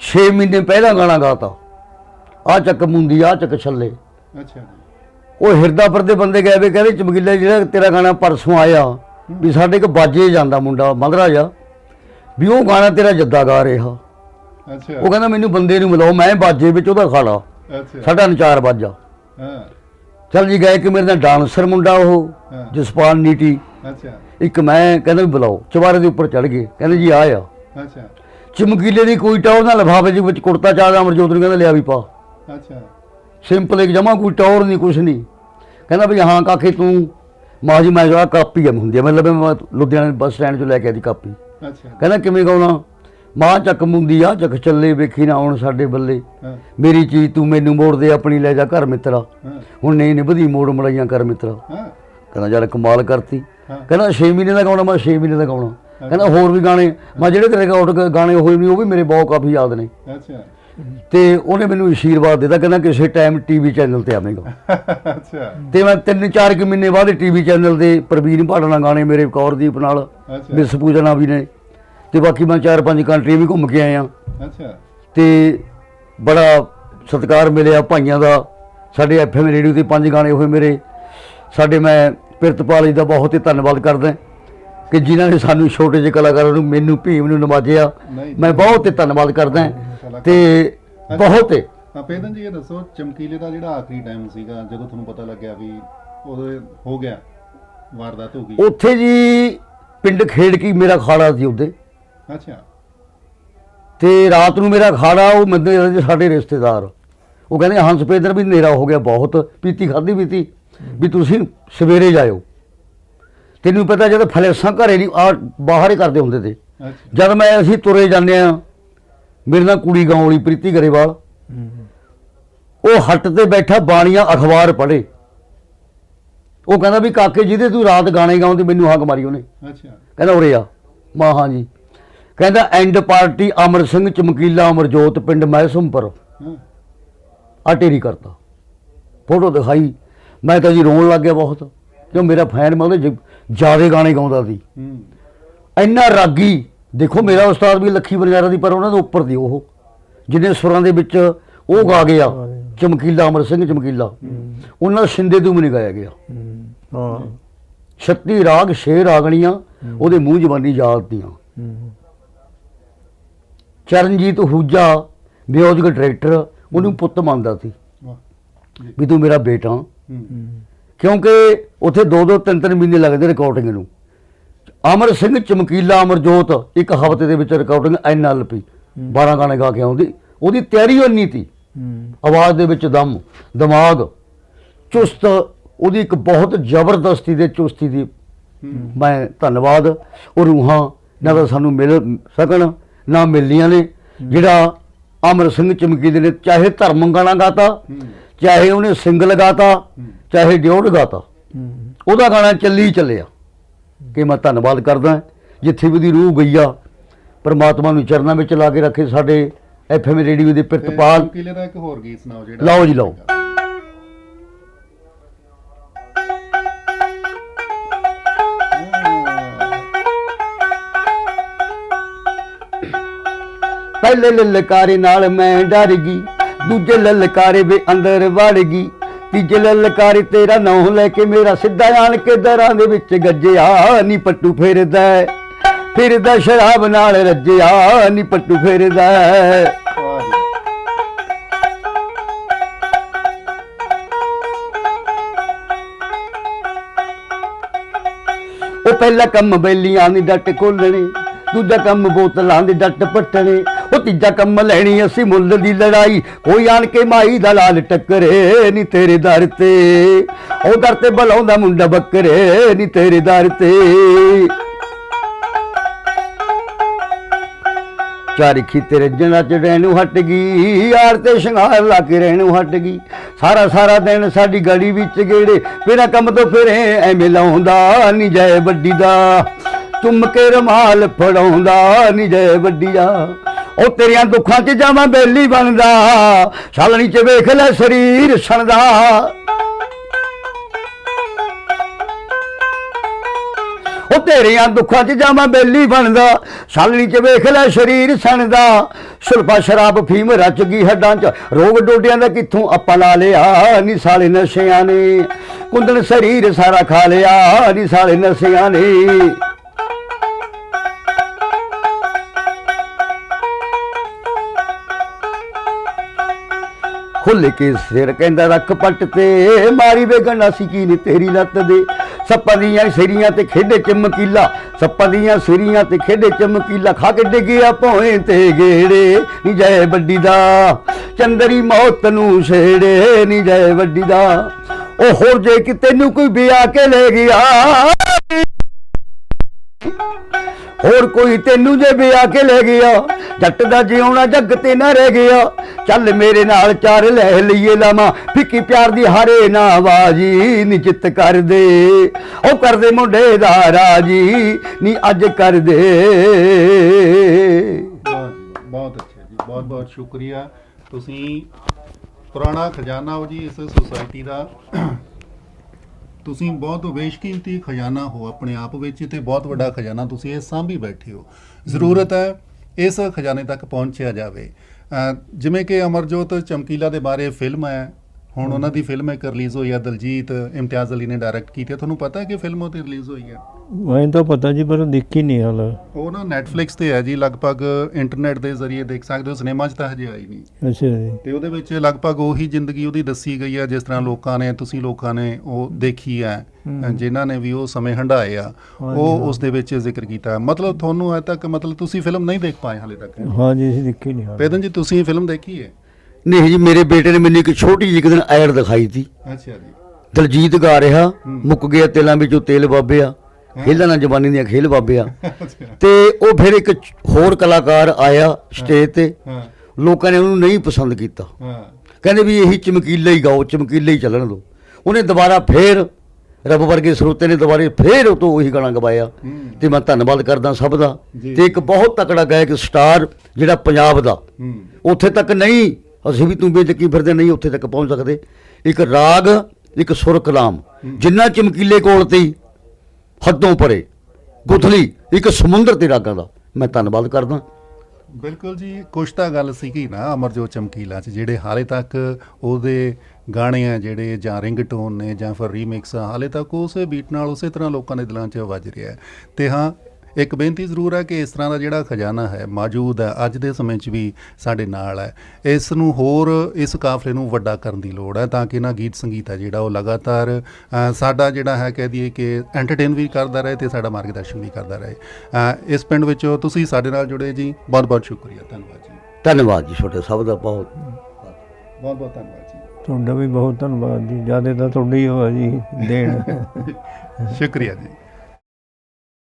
6 ਮਹੀਨੇ ਪਹਿਲਾਂ ਗਾਣਾ ਗਾਤਾ। ਆ ਚੱਕ ਮੁੰਦੀ ਆ ਚੱਕ ਛੱਲੇ। ਅੱਛਾ। ਉਹ ਹਿਰਦਾਪੁਰ ਦੇ ਬੰਦੇ ਗਏ ਵੇ ਕਹਿੰਦੇ ਚਮਕੀਲਾ ਜਿਹੜਾ ਤੇਰਾ ਗਾਣਾ ਪਰਸੋਂ ਆਇਆ ਵੀ ਸਾਡੇ ਇੱਕ ਬਾਜੇ ਜਾਂਦਾ ਮੁੰਡਾ ਮਧਰਾ ਜਾ ਵੀ ਉਹ ਗਾਣਾ ਤੇਰਾ ਜੱਦਾ ਗਾ ਰਿਹਾ। ਅੱਛਾ। ਉਹ ਕਹਿੰਦਾ ਮੈਨੂੰ ਬੰਦੇ ਨੂੰ ਮਿਲਾਓ ਮੈਂ ਬਾਜੇ ਵਿੱਚ ਉਹਦਾ ਖਾਲਾ। ਅੱਛਾ। ਸਾਡਾ ਨਚਾਰ ਬਾਜਾ। ਹਾਂ। ਚੱਲ ਜੀ ਗਏ ਕਿ ਮੇਰੇ ਨਾਲ ਡਾਂਸਰ ਮੁੰਡਾ ਉਹ। ਜਸਪਾਲ ਨੀਟੀ। ਅੱਛਾ। ਇੱਕ ਮੈਂ ਕਹਿੰਦਾ ਬੁਲਾਓ ਚਵਾਰੇ ਦੇ ਉੱਪਰ ਚੜ ਗਏ ਕਹਿੰਦੇ ਜੀ ਆ ਆ ਅੱਛਾ। ਚਮਕੀਲੇ ਦੀ ਕੋਈ ਟੌਰ ਨਾਲ ਲਿਫਾਫੇ ਦੇ ਵਿੱਚ ਕੁੜਤਾ ਚਾਦਰਾ ਅਮਰਜੋਤ ਨੂੰ ਕਹਿੰਦਾ ਲਿਆ ਵੀ ਪਾ। ਅੱਛਾ। ਸਿੰਪਲ ਇੱਕ ਜਮਾ ਕੋਈ ਟੌਰ ਨਹੀਂ ਕੁਛ ਨਹੀਂ। ਕਹਿੰਦਾ ਵੀ ਹਾਂ ਕਾਕੇ ਤੂੰ ਮਾਂ ਜੀ ਮੈਂ ਜਰਾ ਕਾਪੀ ਆ ਹੁੰਦੀ ਆ। ਮਤਲਬ ਮੈਂ ਲੁਧਿਆਣੇ ਬੱਸ ਸਟੈਂਡ 'ਚੋਂ ਲੈ ਕੇ ਆਦੀ ਕਾਪੀ। ਅੱਛਾ। ਕਹਿੰਦਾ ਕਿਵੇਂ ਗਾਉਣਾ? ਮਾਂ ਚੱਕ ਮੁੰਦੀ ਆ ਚੱਕ ਚੱਲੇ ਵੇਖੀ ਨਾ ਆਉਣ ਸਾਡੇ ਬੱਲੇ। ਮੇਰੀ ਚੀਜ਼ ਤੂੰ ਮੈਨੂੰ ਮੋੜ ਦੇ ਆਪਣੀ ਲੈ ਜਾ ਘਰ ਮਿੱਤਰਾ। ਹੁਣ ਨਹੀਂ ਨਿਭਦੀ ਮੋੜ ਮੜਾਈਆਂ ਕਰ ਮਿੱਤਰਾ। ਕਹਿੰਦਾ ਯਾਰ ਕਮਾਲ ਕਰਤੀ। ਕਹਿੰਦਾ 6 ਮਹੀਨੇ ਦਾ ਗਾਉਣਾ ਮੈਂ 6 ਮਹੀਨੇ ਦਾ ਗਾਉਣਾ। ਕਹਿੰਦਾ ਹੋਰ ਵੀ ਗਾਣੇ ਮੈਂ ਜਿਹੜੇ ਤੇਰੇ ਰਿਕਾਰਡ ਗਾਣੇ ਹੋਏ ਨਹੀਂ ਉਹ ਵੀ ਮੇਰੇ ਬਹੁਤ ਕਾਫੀ ਯਾਦ ਨੇ। ਅੱਛਾ। ਤੇ ਉਹਨੇ ਮੈਨੂੰ ਅਸ਼ੀਰਵਾਦ ਦਿੱਤਾ ਕਹਿੰਦਾ ਕਿਸੇ ਟਾਈਮ ਟੀਵੀ ਚੈਨਲ ਤੇ ਆਵੇਂਗਾ। ਅੱਛਾ। ਤੇ ਮੈਂ ਤਿੰਨ ਚਾਰ ਕੁ ਮਹੀਨੇ ਬਾਅਦ ਟੀਵੀ ਚੈਨਲ ਤੇ ਪ੍ਰਵੀਨ ਭਾਟਣਾ ਗਾਣੇ ਮੇਰੇ ਕੌਰਦੀਪ ਨਾਲ ਮਿਸ ਪੂਜਨਾ ਵੀ ਨੇ। ਤੇ ਬਾਕੀ ਮੈਂ ਚਾਰ ਪੰਜ ਕੰਟਰੀ ਵੀ ਘੁੰਮ ਕੇ ਆਇਆ। ਅੱਛਾ। ਤੇ ਬੜਾ ਸਤਿਕਾਰ ਮਿਲਿਆ ਭਾਈਆਂ ਦਾ। ਸਾਡੇ ਐਫਐਮ ਰੇਡੀਓ ਤੇ ਪੰਜ ਗਾਣੇ ਹੋਏ ਮੇਰੇ। ਸਾਡੇ ਮੈਂ ਪਿਰਤਪਾਲ ਜੀ ਦਾ ਬਹੁਤ ਹੀ ਧੰਨਵਾਦ ਕਰਦਾ। ਕਿ ਜਿਨ੍ਹਾਂ ਨੇ ਸਾਨੂੰ ਛੋਟੇ ਜਿਹੇ ਕਲਾਕਾਰਾਂ ਨੂੰ ਮੈਨੂੰ ਭੀਮ ਨੂੰ ਨਵਾਜਿਆ। ਮੈਂ ਬਹੁਤ ਹੀ ਧੰਨਵਾਦ ਕਰਦਾ ਤੇ ਬਹੁਤ ਹੀ। ਤਾਂ ਪੇਦਨ ਜੀ ਇਹ ਦੱਸੋ ਚਮਕੀਲੇ ਦਾ ਜਿਹੜਾ ਆਖਰੀ ਟਾਈਮ ਸੀਗਾ ਜਦੋਂ ਤੁਹਾਨੂੰ ਪਤਾ ਲੱਗਿਆ ਵੀ ਉਹਦੇ ਹੋ ਗਿਆ ਵਾਰਦਾਤ ਹੋ ਗਈ। ਉੱਥੇ ਜੀ ਪਿੰਡ ਖੇੜ ਕੀ ਮੇਰਾ ਖਾੜਾ ਸੀ ਉੱਤੇ ਅੱਛਾ। ਤੇ ਰਾਤ ਨੂੰ ਮੇਰਾ ਖਾੜਾ ਉਹ ਮੰਦੇ ਸਾਡੇ ਰਿਸ਼ਤੇਦਾਰ। ਉਹ ਕਹਿੰਦੇ ਹੰਸ ਪੇਦਰ ਵੀ ਹਨੇਰਾ ਹੋ ਗਿਆ ਬਹੁਤ ਪੀਤੀ ਖਾਦੀ ਪੀਤੀ। ਵੀ ਤੁਸੀਂ ਸਵੇਰੇ ਜਾਇਓ। ਤੈਨੂੰ ਪਤਾ ਜਦੋਂ ਫਲੈਸਾਂ ਘਰੇ ਨਹੀਂ ਆ ਬਾਹਰ ਹੀ ਕਰਦੇ ਹੁੰਦੇ ਤੇ। ਅੱਛਾ। ਜਦ ਮੈਂ ਅਸੀਂ ਤੁਰੇ ਜਾਂਦੇ ਆ ਮੇਰੇ ਨਾਲ ਕੁੜੀ ਗਾਉਂ ਵਾਲੀ ਪ੍ਰੀਤੀ ਗਰੇਵਾਲ ਉਹ ਹੱਟ ਤੇ ਬੈਠਾ ਬਾਣੀਆਂ ਅਖਬਾਰ ਪੜ੍ਹੇ। ਉਹ ਕਹਿੰਦਾ ਵੀ ਕਾਕੇ ਜਿਹਦੇ ਤੂੰ ਰਾਤ ਗਾਣੇ ਗਾਉਂਦੀ ਮੈਨੂੰ ਹੱਕ ਮਾਰੀ ਉਹਨੇ। ਅੱਛਾ। ਕਹਿੰਦਾ ਉਰੇ ਆ। ਮਾਂ ਹਾਂ ਜੀ। ਕਹਿੰਦਾ ਐਂਡ ਪਾਰਟੀ ਅਮਰ ਸਿੰਘ ਚਮਕੀਲਾ ਅਮਰਜੋਤ ਪਿੰਡ ਮਹਿਸਮਪੁਰ ਹਾਂ। ਆ ਟੇਰੀ ਕਰਤਾ। ਫੋਟੋ ਦਿਖਾਈ। ਮੈਂ ਤਾਂ ਜੀ ਰੋਣ ਲੱਗ ਗਿਆ ਬਹੁਤ। ਕਿਉਂ ਮੇਰਾ ਫੈਨ ਮੈਂ ਉਹਦੇ ਜ਼ਿਆਦਾ ਗਾਣੇ ਗਾਉਂਦਾ ਸੀ। ਹੂੰ। ਇੰਨਾ ਰਾਗੀ ਦੇਖੋ ਮੇਰਾ ਉਸਤਾਦ ਵੀ ਲੱਖੀ ਬਨਜਾਰਾ ਦੀ ਪਰ ਉਹਨਾਂ ਦੇ ਉੱਪਰ ਦੀ ਉਹ। ਜਿਹਨੇ ਸੁਰਾਂ ਦੇ ਵਿੱਚ ਉਹ ਗਾ ਗਿਆ ਚਮਕੀਲਾ ਅਮਰ ਸਿੰਘ ਚਮਕੀਲਾ। ਉਹਨਾਂ ਨਾਲ ਸ਼ਿੰਦੇ ਤੋਂ ਵੀ ਨਹੀਂ ਗਾਇਆ ਗਿਆ। ਹਾਂ। 36 ਰਾਗ ਛੇ ਰਾਗਣੀਆਂ ਉਹਦੇ ਮੂੰਹ ਜ਼ਬਾਨੀ ਹੂੰ। ਚਰਨਜੀਤ ਹੂਜਾ ਮਿਊਜ਼ਿਕ ਡਾਇਰੈਕਟਰ ਉਹਨੂੰ ਪੁੱਤ ਮੰਨਦਾ ਸੀ ਵੀ ਤੂੰ ਮੇਰਾ ਬੇਟਾ। ਕਿਉਂਕਿ ਉੱਥੇ ਦੋ ਦੋ ਤਿੰਨ ਤਿੰਨ ਮਹੀਨੇ ਲੱਗਦੇ ਰਿਕਾਰਡਿੰਗ ਨੂੰ। ਅਮਰ ਸਿੰਘ ਚਮਕੀਲਾ ਅਮਰਜੋਤ ਇੱਕ ਹਫ਼ਤੇ ਦੇ ਵਿੱਚ ਰਿਕਾਰਡਿੰਗ ਐਨਐਲਪੀ 12 ਗਾਣੇ ਗਾ ਕੇ ਆਉਂਦੀ। ਉਹਦੀ ਤਿਆਰੀ ਉਨੀ ਤੀ ਆਵਾਜ਼ ਦੇ ਵਿੱਚ ਦਮ ਦਿਮਾਗ ਚੁਸਤ ਉਹਦੀ ਇੱਕ ਬਹੁਤ ਜ਼ਬਰਦਸਤੀ ਦੇ ਚੁਸਤੀ ਦੀ ਮੈਂ ਧੰਨਵਾਦ। ਉਹ ਰੂਹਾਂ ਨਾ ਤਾਂ ਸਾਨੂੰ ਮਿਲ ਸਕਣ ਨਾ ਮਿਲਦੀਆਂ ਨੇ। ਜਿਹੜਾ ਅਮਰ ਸਿੰਘ ਚਮਕੀਲੇ ਨੇ ਚਾਹੇ ਧਰਮ ਗਾਣਾ ਗਾਤਾ ਚਾਹੇ ਉਹਨੇ ਸਿੰਗਲ ਗਾਤਾ ਚਾਹੇ ਡਿਓਡ ਗਾਤਾ। ਉਹਦਾ ਗਾਣਾ ਚੱਲੀ ਚੱਲਿਆ। ਕਿ ਮੈਂ ਧੰਨਵਾਦ ਕਰਦਾ ਜਿੱਥੇ ਵੀ ਉਹਦੀ ਰੂਹ ਗਈ ਆ ਪਰਮਾਤਮਾ ਨੂੰ ਚਰਨਾਂ ਵਿੱਚ ਲਾ ਕੇ ਰੱਖੇ ਸਾਡੇ ਐਫਐਮ ਰੇਡੀਓ ਦੇ ਪ੍ਰਿਤਪਾਲ। ਚਮਕੀਲੇ ਦਾ ਇੱਕ ਹੋਰ ਗੀਤ ਸੁਣਾਓ ਜਿਹੜਾ ਲਓ ਜੀ, ਲਓ। ਪਹਿਲੇ ਲਲਕਾਰੇ ਨਾਲ ਮੈਂ ਡਰ ਗਈ। ਦੂਜੇ ਲਲਕਾਰੇ ਦੇ ਅੰਦਰ ਵੜ ਗਈ। ਤੀਜੇ ਲਲਕਾਰੇ ਤੇਰਾ ਨਾਂ ਲੈ ਕੇ ਮੇਰਾ ਸਿੱਧਾ ਆਣ ਕੇ ਦਰਾਂ ਦੇ ਵਿੱਚ ਗੱਜਿਆ, ਨੀ ਪੱਟੂ ਫੇਰਦਾ। ਫਿਰਦਾ ਸ਼ਰਾਬ ਨਾਲ ਰੱਜਿਆ, ਨੀ ਪੱਟੂ ਫੇਰਦਾ। ਉਹ ਪਹਿਲਾ ਕੰਮ ਬੈਲੀਆਂ ਦੀ ਡੱਟ ਖੋਲਣੀ ਦੂਜਾ ਕੰਮ ਬੋਤਲਾਂ ਦੇ ਡੱਟ ਪੱਟਣੇ। ਉਹ ਤੀਜਾ ਕੰਮ ਲੈਣੀ ਅਸੀਂ ਮੁੱਲ ਦੀ ਲੜਾਈ। ਕੋਈ ਆਣ ਕੇ ਮਾਈ ਦਾ ਲਾਲ ਟੱਕਰੇ ਨੀ ਤੇਰੇ ਦਰ ਤੇ। ਉਹ ਦਰ ਤੇ ਬਲਾਉਂਦਾ ਮੁੰਡਾ ਬੱਕਰੇ ਨੀ ਤੇਰੇ ਦਰ ਤੇ। ਚਾਰੀ ਖੀਤੇ ਰੱਜਣਾ ਚ ਰਹਿਣੂ ਹਟ ਗਈ ਯਾਰ ਤੇ ਸ਼ਿੰਗਾਰ ਲਾ ਕੇ ਰਹਿਣੂ ਹਟ ਗਈ। ਸਾਰਾ ਸਾਰਾ ਦਿਨ ਸਾਡੀ ਗਲੀ ਵਿੱਚ ਗੇੜੇ, ਬਿਨਾ ਕੰਮ ਤੋਂ ਫਿਰੇ ਐਵੇਂ ਲਾਉਂਦਾ ਨੀ ਜੈ ਵੱਡੀ ਦਾ। ਚੁੰਮ ਕੇ ਰਮਾਲ ਫੜਾਉਂਦਾ ਨੀ ਜੈ ਵੱਡੀਆ ਉਹ ਤੇਰੀਆਂ ਦੁੱਖਾਂ 'ਚ ਜਾਵਾਂ ਬੇਲੀ ਬਣਦਾ। ਸਾਲਣੀ 'ਚ ਵੇਖ ਲੈ ਸਰੀਰ ਸਣਦਾ ਉਹ ਤੇਰੀਆਂ ਦੁੱਖਾਂ 'ਚ ਜਾਵਾਂ ਬੇਲੀ ਬਣਦਾ। ਸਾਲਣੀ 'ਚ ਵੇਖ ਲੈ ਸਰੀਰ ਸਣਦਾ ਸੁਲਫਾ ਸ਼ਰਾਬ ਫੀਮ ਰਚ ਗਈ ਹੱਡਾਂ 'ਚ। ਰੋਗ ਡੋਡਿਆਂ ਦਾ ਕਿੱਥੋਂ ਆਪਾਂ ਲਾ ਲਿਆ? ਨੀ ਸਾਲੇ ਨਸ਼ਿਆਂ ਨੇ। ਕੁੰਦਨ ਸਰੀਰ ਸਾਰਾ ਖਾ ਲਿਆ। ਨੀ ਸਾਲੇ ਨਸ਼ਿਆਂ ਨੇ। ਖੁੱਲ ਕੇ ਸਿਰ ਕਹਿੰਦਾ ਰੱਖ ਪੱਟ ਤੇ। ਮਾਰੀ ਵੇਗਣਾ ਸੀ ਕੀ ਨੀ ਤੇਰੀ ਲੱਤ ਦੇ। ਸੱਪਾਂ ਦੀਆਂ ਸਿਰੀਆਂ ਤੇ ਖੇਡੇ ਚਮਕੀਲਾ। ਸੱਪਾਂ ਦੀਆਂ ਸਿਰੀਆਂ ਤੇ ਖੇਡੇ ਚਮਕੀਲਾ। ਖਾ ਕੇ ਡਿੱਗਿਆ ਭੋਏ ਤੇ ਗੇੜੇ। ਨੀ ਜੈ ਵੱਡੀ ਦਾ। ਚੰਦਰੀ ਮੌਤ ਨੂੰ ਛੇੜੇ ਨੀ ਜੈ ਵੱਡੀ ਦਾ। ਉਹ ਹੋਰ ਜੇ ਕਿ ਤੈਨੂੰ ਕੋਈ ਵਿਆਹ ਕੇ ਲੈ ਗਿਆ। ਹੋਰ ਕੋਈ ਤੈਨੂੰ ਜੇ ਵਿਆਹ ਕੇ ਲੈ ਗਿਆ, ਜੱਟ ਦਾ ਜਿਉਣਾ ਜੱਗ ਤੇ ਨਾ ਰਹਿ ਗਿਆ, ਚੱਲ ਮੇਰੇ ਨਾਲ ਚਾਰ ਲੈ ਲਈਏ ਲਾਵਾਂ, ਫਿੱਕੀ ਪਿਆਰ ਦੀ ਹਾਰੇ ਨਾ ਬਾਜੀ ਨਿਚਿਤ ਕਰ ਦੇ ਉਹ ਕਰਦੇ ਮੁੰਡੇ ਦਾ ਰਾਜੀ, ਨੀ ਅੱਜ ਕਰ ਦੇ ਬਹੁਤ ਅੱਛਾ ਜੀ, ਬਹੁਤ ਬਹੁਤ ਸ਼ੁਕਰੀਆ। ਤੁਸੀਂ ਪੁਰਾਣਾ ਖਜ਼ਾਨਾ ਹੋ ਜੀ ਇਸ ਸੁਸਾਇਟੀ ਦਾ। ਤੁਸੀਂ ਬਹੁਤ ਬੇਸ਼ਕੀਮਤੀ ਖਜ਼ਾਨਾ ਹੋ ਆਪਣੇ ਆਪ ਵਿੱਚ ਤੇ ਬਹੁਤ ਵੱਡਾ ਖਜ਼ਾਨਾ ਤੁਸੀਂ ਇਹ ਸਾਂਭੀ ਬੈਠੇ ਹੋ। ਜ਼ਰੂਰਤ ਹੈ ਇਸ ਖਜ਼ਾਨੇ ਤੱਕ ਪਹੁੰਚਿਆ ਜਾਵੇ। ਜਿਵੇਂ ਕਿ ਅਮਰਜੋਤ ਚਮਕੀਲਾ ਦੇ ਬਾਰੇ ਫਿਲਮ ਹੈ। ਹੁਣ ਉਹਨਾਂ ਦੀ ਫਿਲਮ ਇੱਕ ਰਿਲੀਜ਼ ਹੋਈ ਹੈ ਦਲਜੀਤ ਇਮਤਿਆਜ਼ ਅਲੀ ਨੇ ਡਾਇਰੈਕਟ ਕੀਤੀ ਹੈ। ਤੁਹਾਨੂੰ ਪਤਾ ਹੈ ਕਿ ਫਿਲਮ ਉਹ ਤੇ ਰਿਲੀਜ਼ ਹੋਈ ਹੈ? ਮੈਨੂੰ ਤਾਂ ਪਤਾ ਜੀ ਪਰ ਦੇਖੀ ਨਹੀਂ ਹਾਲ। ਉਹ ਨਾ Netflix ਤੇ ਹੈ ਜੀ ਲਗਭਗ ਇੰਟਰਨੈਟ ਦੇ ਜ਼ਰੀਏ ਦੇਖ ਸਕਦੇ ਹੋ ਸਿਨੇਮਾ 'ਚ ਤਾਂ ਹਜੇ ਆਈ ਨਹੀਂ। ਅੱਛਾ ਜੀ। ਤੇ ਉਹਦੇ ਵਿੱਚ ਲਗਭਗ ਉਹੀ ਜ਼ਿੰਦਗੀ ਉਹਦੀ ਦੱਸੀ ਗਈ ਹੈ ਜਿਸ ਤਰ੍ਹਾਂ ਲੋਕਾਂ ਨੇ ਤੁਸੀਂ ਲੋਕਾਂ ਨੇ ਉਹ ਦੇਖੀ ਹੈ। ਜਿਨ੍ਹਾਂ ਨੇ ਵੀ ਉਹ ਸਮੇਂ ਹੰਢਾਏ ਆ ਉਹ। ਉਸ ਦੇ ਵਿੱਚ ਜ਼ਿਕਰ ਕੀਤਾ ਹੈ। ਮਤਲਬ ਤੁਹਾਨੂੰ ਅਜੇ ਤੱਕ ਮਤਲਬ ਤੁਸੀਂ ਫਿਲਮ ਨਹੀਂ ਦੇਖ ਪਾਏ ਹਾਲੇ ਤੱਕ। ਹਾਂ ਜੀ ਅਸੀਂ ਦੇਖੀ ਨਹੀਂ ਹਾਲ। ਪੇਦਨ ਜੀ ਤੁਸੀਂ ਫਿਲਮ ਦੇਖੀ ਹੈ? ਨਹੀਂ ਜੀ ਮੇਰੇ ਬੇਟੇ ਨੇ ਮੈਨੂੰ ਇੱਕ ਛੋਟੀ ਜਿਹੀ ਇੱਕ ਦਿਨ ਐਡ ਦਿਖਾਈ ਸੀ। ਅੱਛਾ ਜੀ। ਦਲਜੀਤ ਗਾ ਰਿਹਾ। ਮੁੱਕ ਗਿਆ ਤੇਲਾਂ ਵਿੱਚੋਂ ਤੇਲ ਬਾਬਿਆ। ਖੇਲਾਂ ਨਾਲ ਜਵਾਨੀ ਦੀਆਂ ਖੇਲ ਬਾਬਿਆ ਅੱਛਾ ਤੇ ਉਹ ਫਿਰ ਇੱਕ ਹੋਰ ਕਲਾਕਾਰ ਆਇਆ ਸਟੇਜ ਤੇ। ਲੋਕਾਂ ਨੇ ਉਹਨੂੰ ਨਹੀਂ ਪਸੰਦ ਕੀਤਾ। ਕਹਿੰਦੇ ਵੀ ਇਹੀ ਚਮਕੀਲਾ ਹੀ ਗਾਓ ਚਮਕੀਲਾ ਹੀ ਚੱਲਣ ਦਿਓ ਉਹਨੇ ਦੁਬਾਰਾ ਫੇਰ ਰੱਬ ਵਰਗੇ ਸਰੋਤੇ ਨੇ ਦੁਬਾਰੇ ਫੇਰ ਉਹ ਤੋਂ ਉਹੀ ਗਾਣਾ ਗਵਾਇਆ। ਤੇ ਮੈਂ ਧੰਨਵਾਦ ਕਰਦਾ ਸਭ ਦਾ। ਤੇ ਇੱਕ ਬਹੁਤ ਤਕੜਾ ਗਾਇਕ ਸਟਾਰ ਜਿਹੜਾ ਪੰਜਾਬ ਦਾ। ਉੱਥੇ ਤੱਕ ਨਹੀਂ ਅਸੀਂ ਵੀ ਤੂੰ ਬੇਦਕੀ ਫਿਰਦੇ ਨਹੀਂ ਉੱਥੇ ਤੱਕ ਪਹੁੰਚ ਸਕਦੇ। ਇੱਕ ਰਾਗ ਇੱਕ ਸੁਰ ਕਲਾਮ ਜਿੰਨਾ ਚਮਕੀਲੇ ਕੋਲ ਤੇ ਹੱਦੋਂ ਪਰੇ। ਗੁਥਲੀ, ਇੱਕ ਸਮੁੰਦਰ ਤੇ ਰਾਗਾਂ ਦਾ। ਮੈਂ ਧੰਨਵਾਦ ਕਰਦਾ। ਬਿਲਕੁਲ ਜੀ, ਕੁਛ ਤਾਂ ਗੱਲ ਸੀਗੀ ਨਾ ਅਮਰਜੋਤ ਚਮਕੀਲਾ ਚ, ਜਿਹੜੇ ਹਾਲੇ ਤੱਕ ਉਹਦੇ ਗਾਣੇ ਆ, ਜਿਹੜੇ ਜਾਂ ਰਿੰਗਟੋਨ ਨੇ ਜਾਂ ਫਿਰ ਰੀਮਿਕਸ ਆ, ਹਾਲੇ ਤੱਕ ਉਸੇ ਬੀਟ ਨਾਲ ਉਸੇ ਤਰ੍ਹਾਂ ਲੋਕਾਂ ਦੇ ਦਿਲਾਂ 'ਚ ਵੱਜ ਰਿਹਾ ਹੈ। ਤੇ ਹਾਂ ਇੱਕ ਬੇਨਤੀ ਜ਼ਰੂਰ ਹੈ ਕਿ ਇਸ ਤਰ੍ਹਾਂ ਦਾ ਜਿਹੜਾ ਖਜ਼ਾਨਾ ਹੈ ਮੌਜੂਦ ਹੈ ਅੱਜ ਦੇ ਸਮੇਂ 'ਚ ਵੀ ਸਾਡੇ ਨਾਲ ਹੈ। ਇਸ ਨੂੰ ਹੋਰ ਇਸ ਕਾਫਲੇ ਨੂੰ ਵੱਡਾ ਕਰਨ ਦੀ ਲੋੜ ਹੈ ਤਾਂ ਕਿ ਨਾ ਗੀਤ ਸੰਗੀਤ ਹੈ ਜਿਹੜਾ ਉਹ ਲਗਾਤਾਰ ਸਾਡਾ ਜਿਹੜਾ ਹੈ ਕਹਿ ਦਈਏ ਕਿ ਐਂਟਰਟੇਨ ਵੀ ਕਰਦਾ ਰਹੇ ਤੇ ਸਾਡਾ ਮਾਰਗਦਰਸ਼ਨ ਵੀ ਕਰਦਾ ਰਹੇ। ਇਸ ਪਿੰਡ ਵਿੱਚੋਂ ਤੁਸੀਂ ਸਾਡੇ ਨਾਲ ਜੁੜੇ ਜੀ। ਬਹੁਤ ਬਹੁਤ ਸ਼ੁਕਰੀਆ ਧੰਨਵਾਦ ਜੀ। ਧੰਨਵਾਦ ਜੀ ਛੋਟੇ ਸਭ ਦਾ ਬਹੁਤ ਬਹੁਤ ਬਹੁਤ ਧੰਨਵਾਦ ਜੀ। ਤੁਹਾਡਾ ਵੀ ਬਹੁਤ ਧੰਨਵਾਦ ਜੀ ਜ਼ਿਆਦਾ ਤਾਂ ਤੁਹਾਡੀ ਹੋਆ ਜੀ ਦੇਣ। ਸ਼ੁਕਰੀਆ ਜੀ।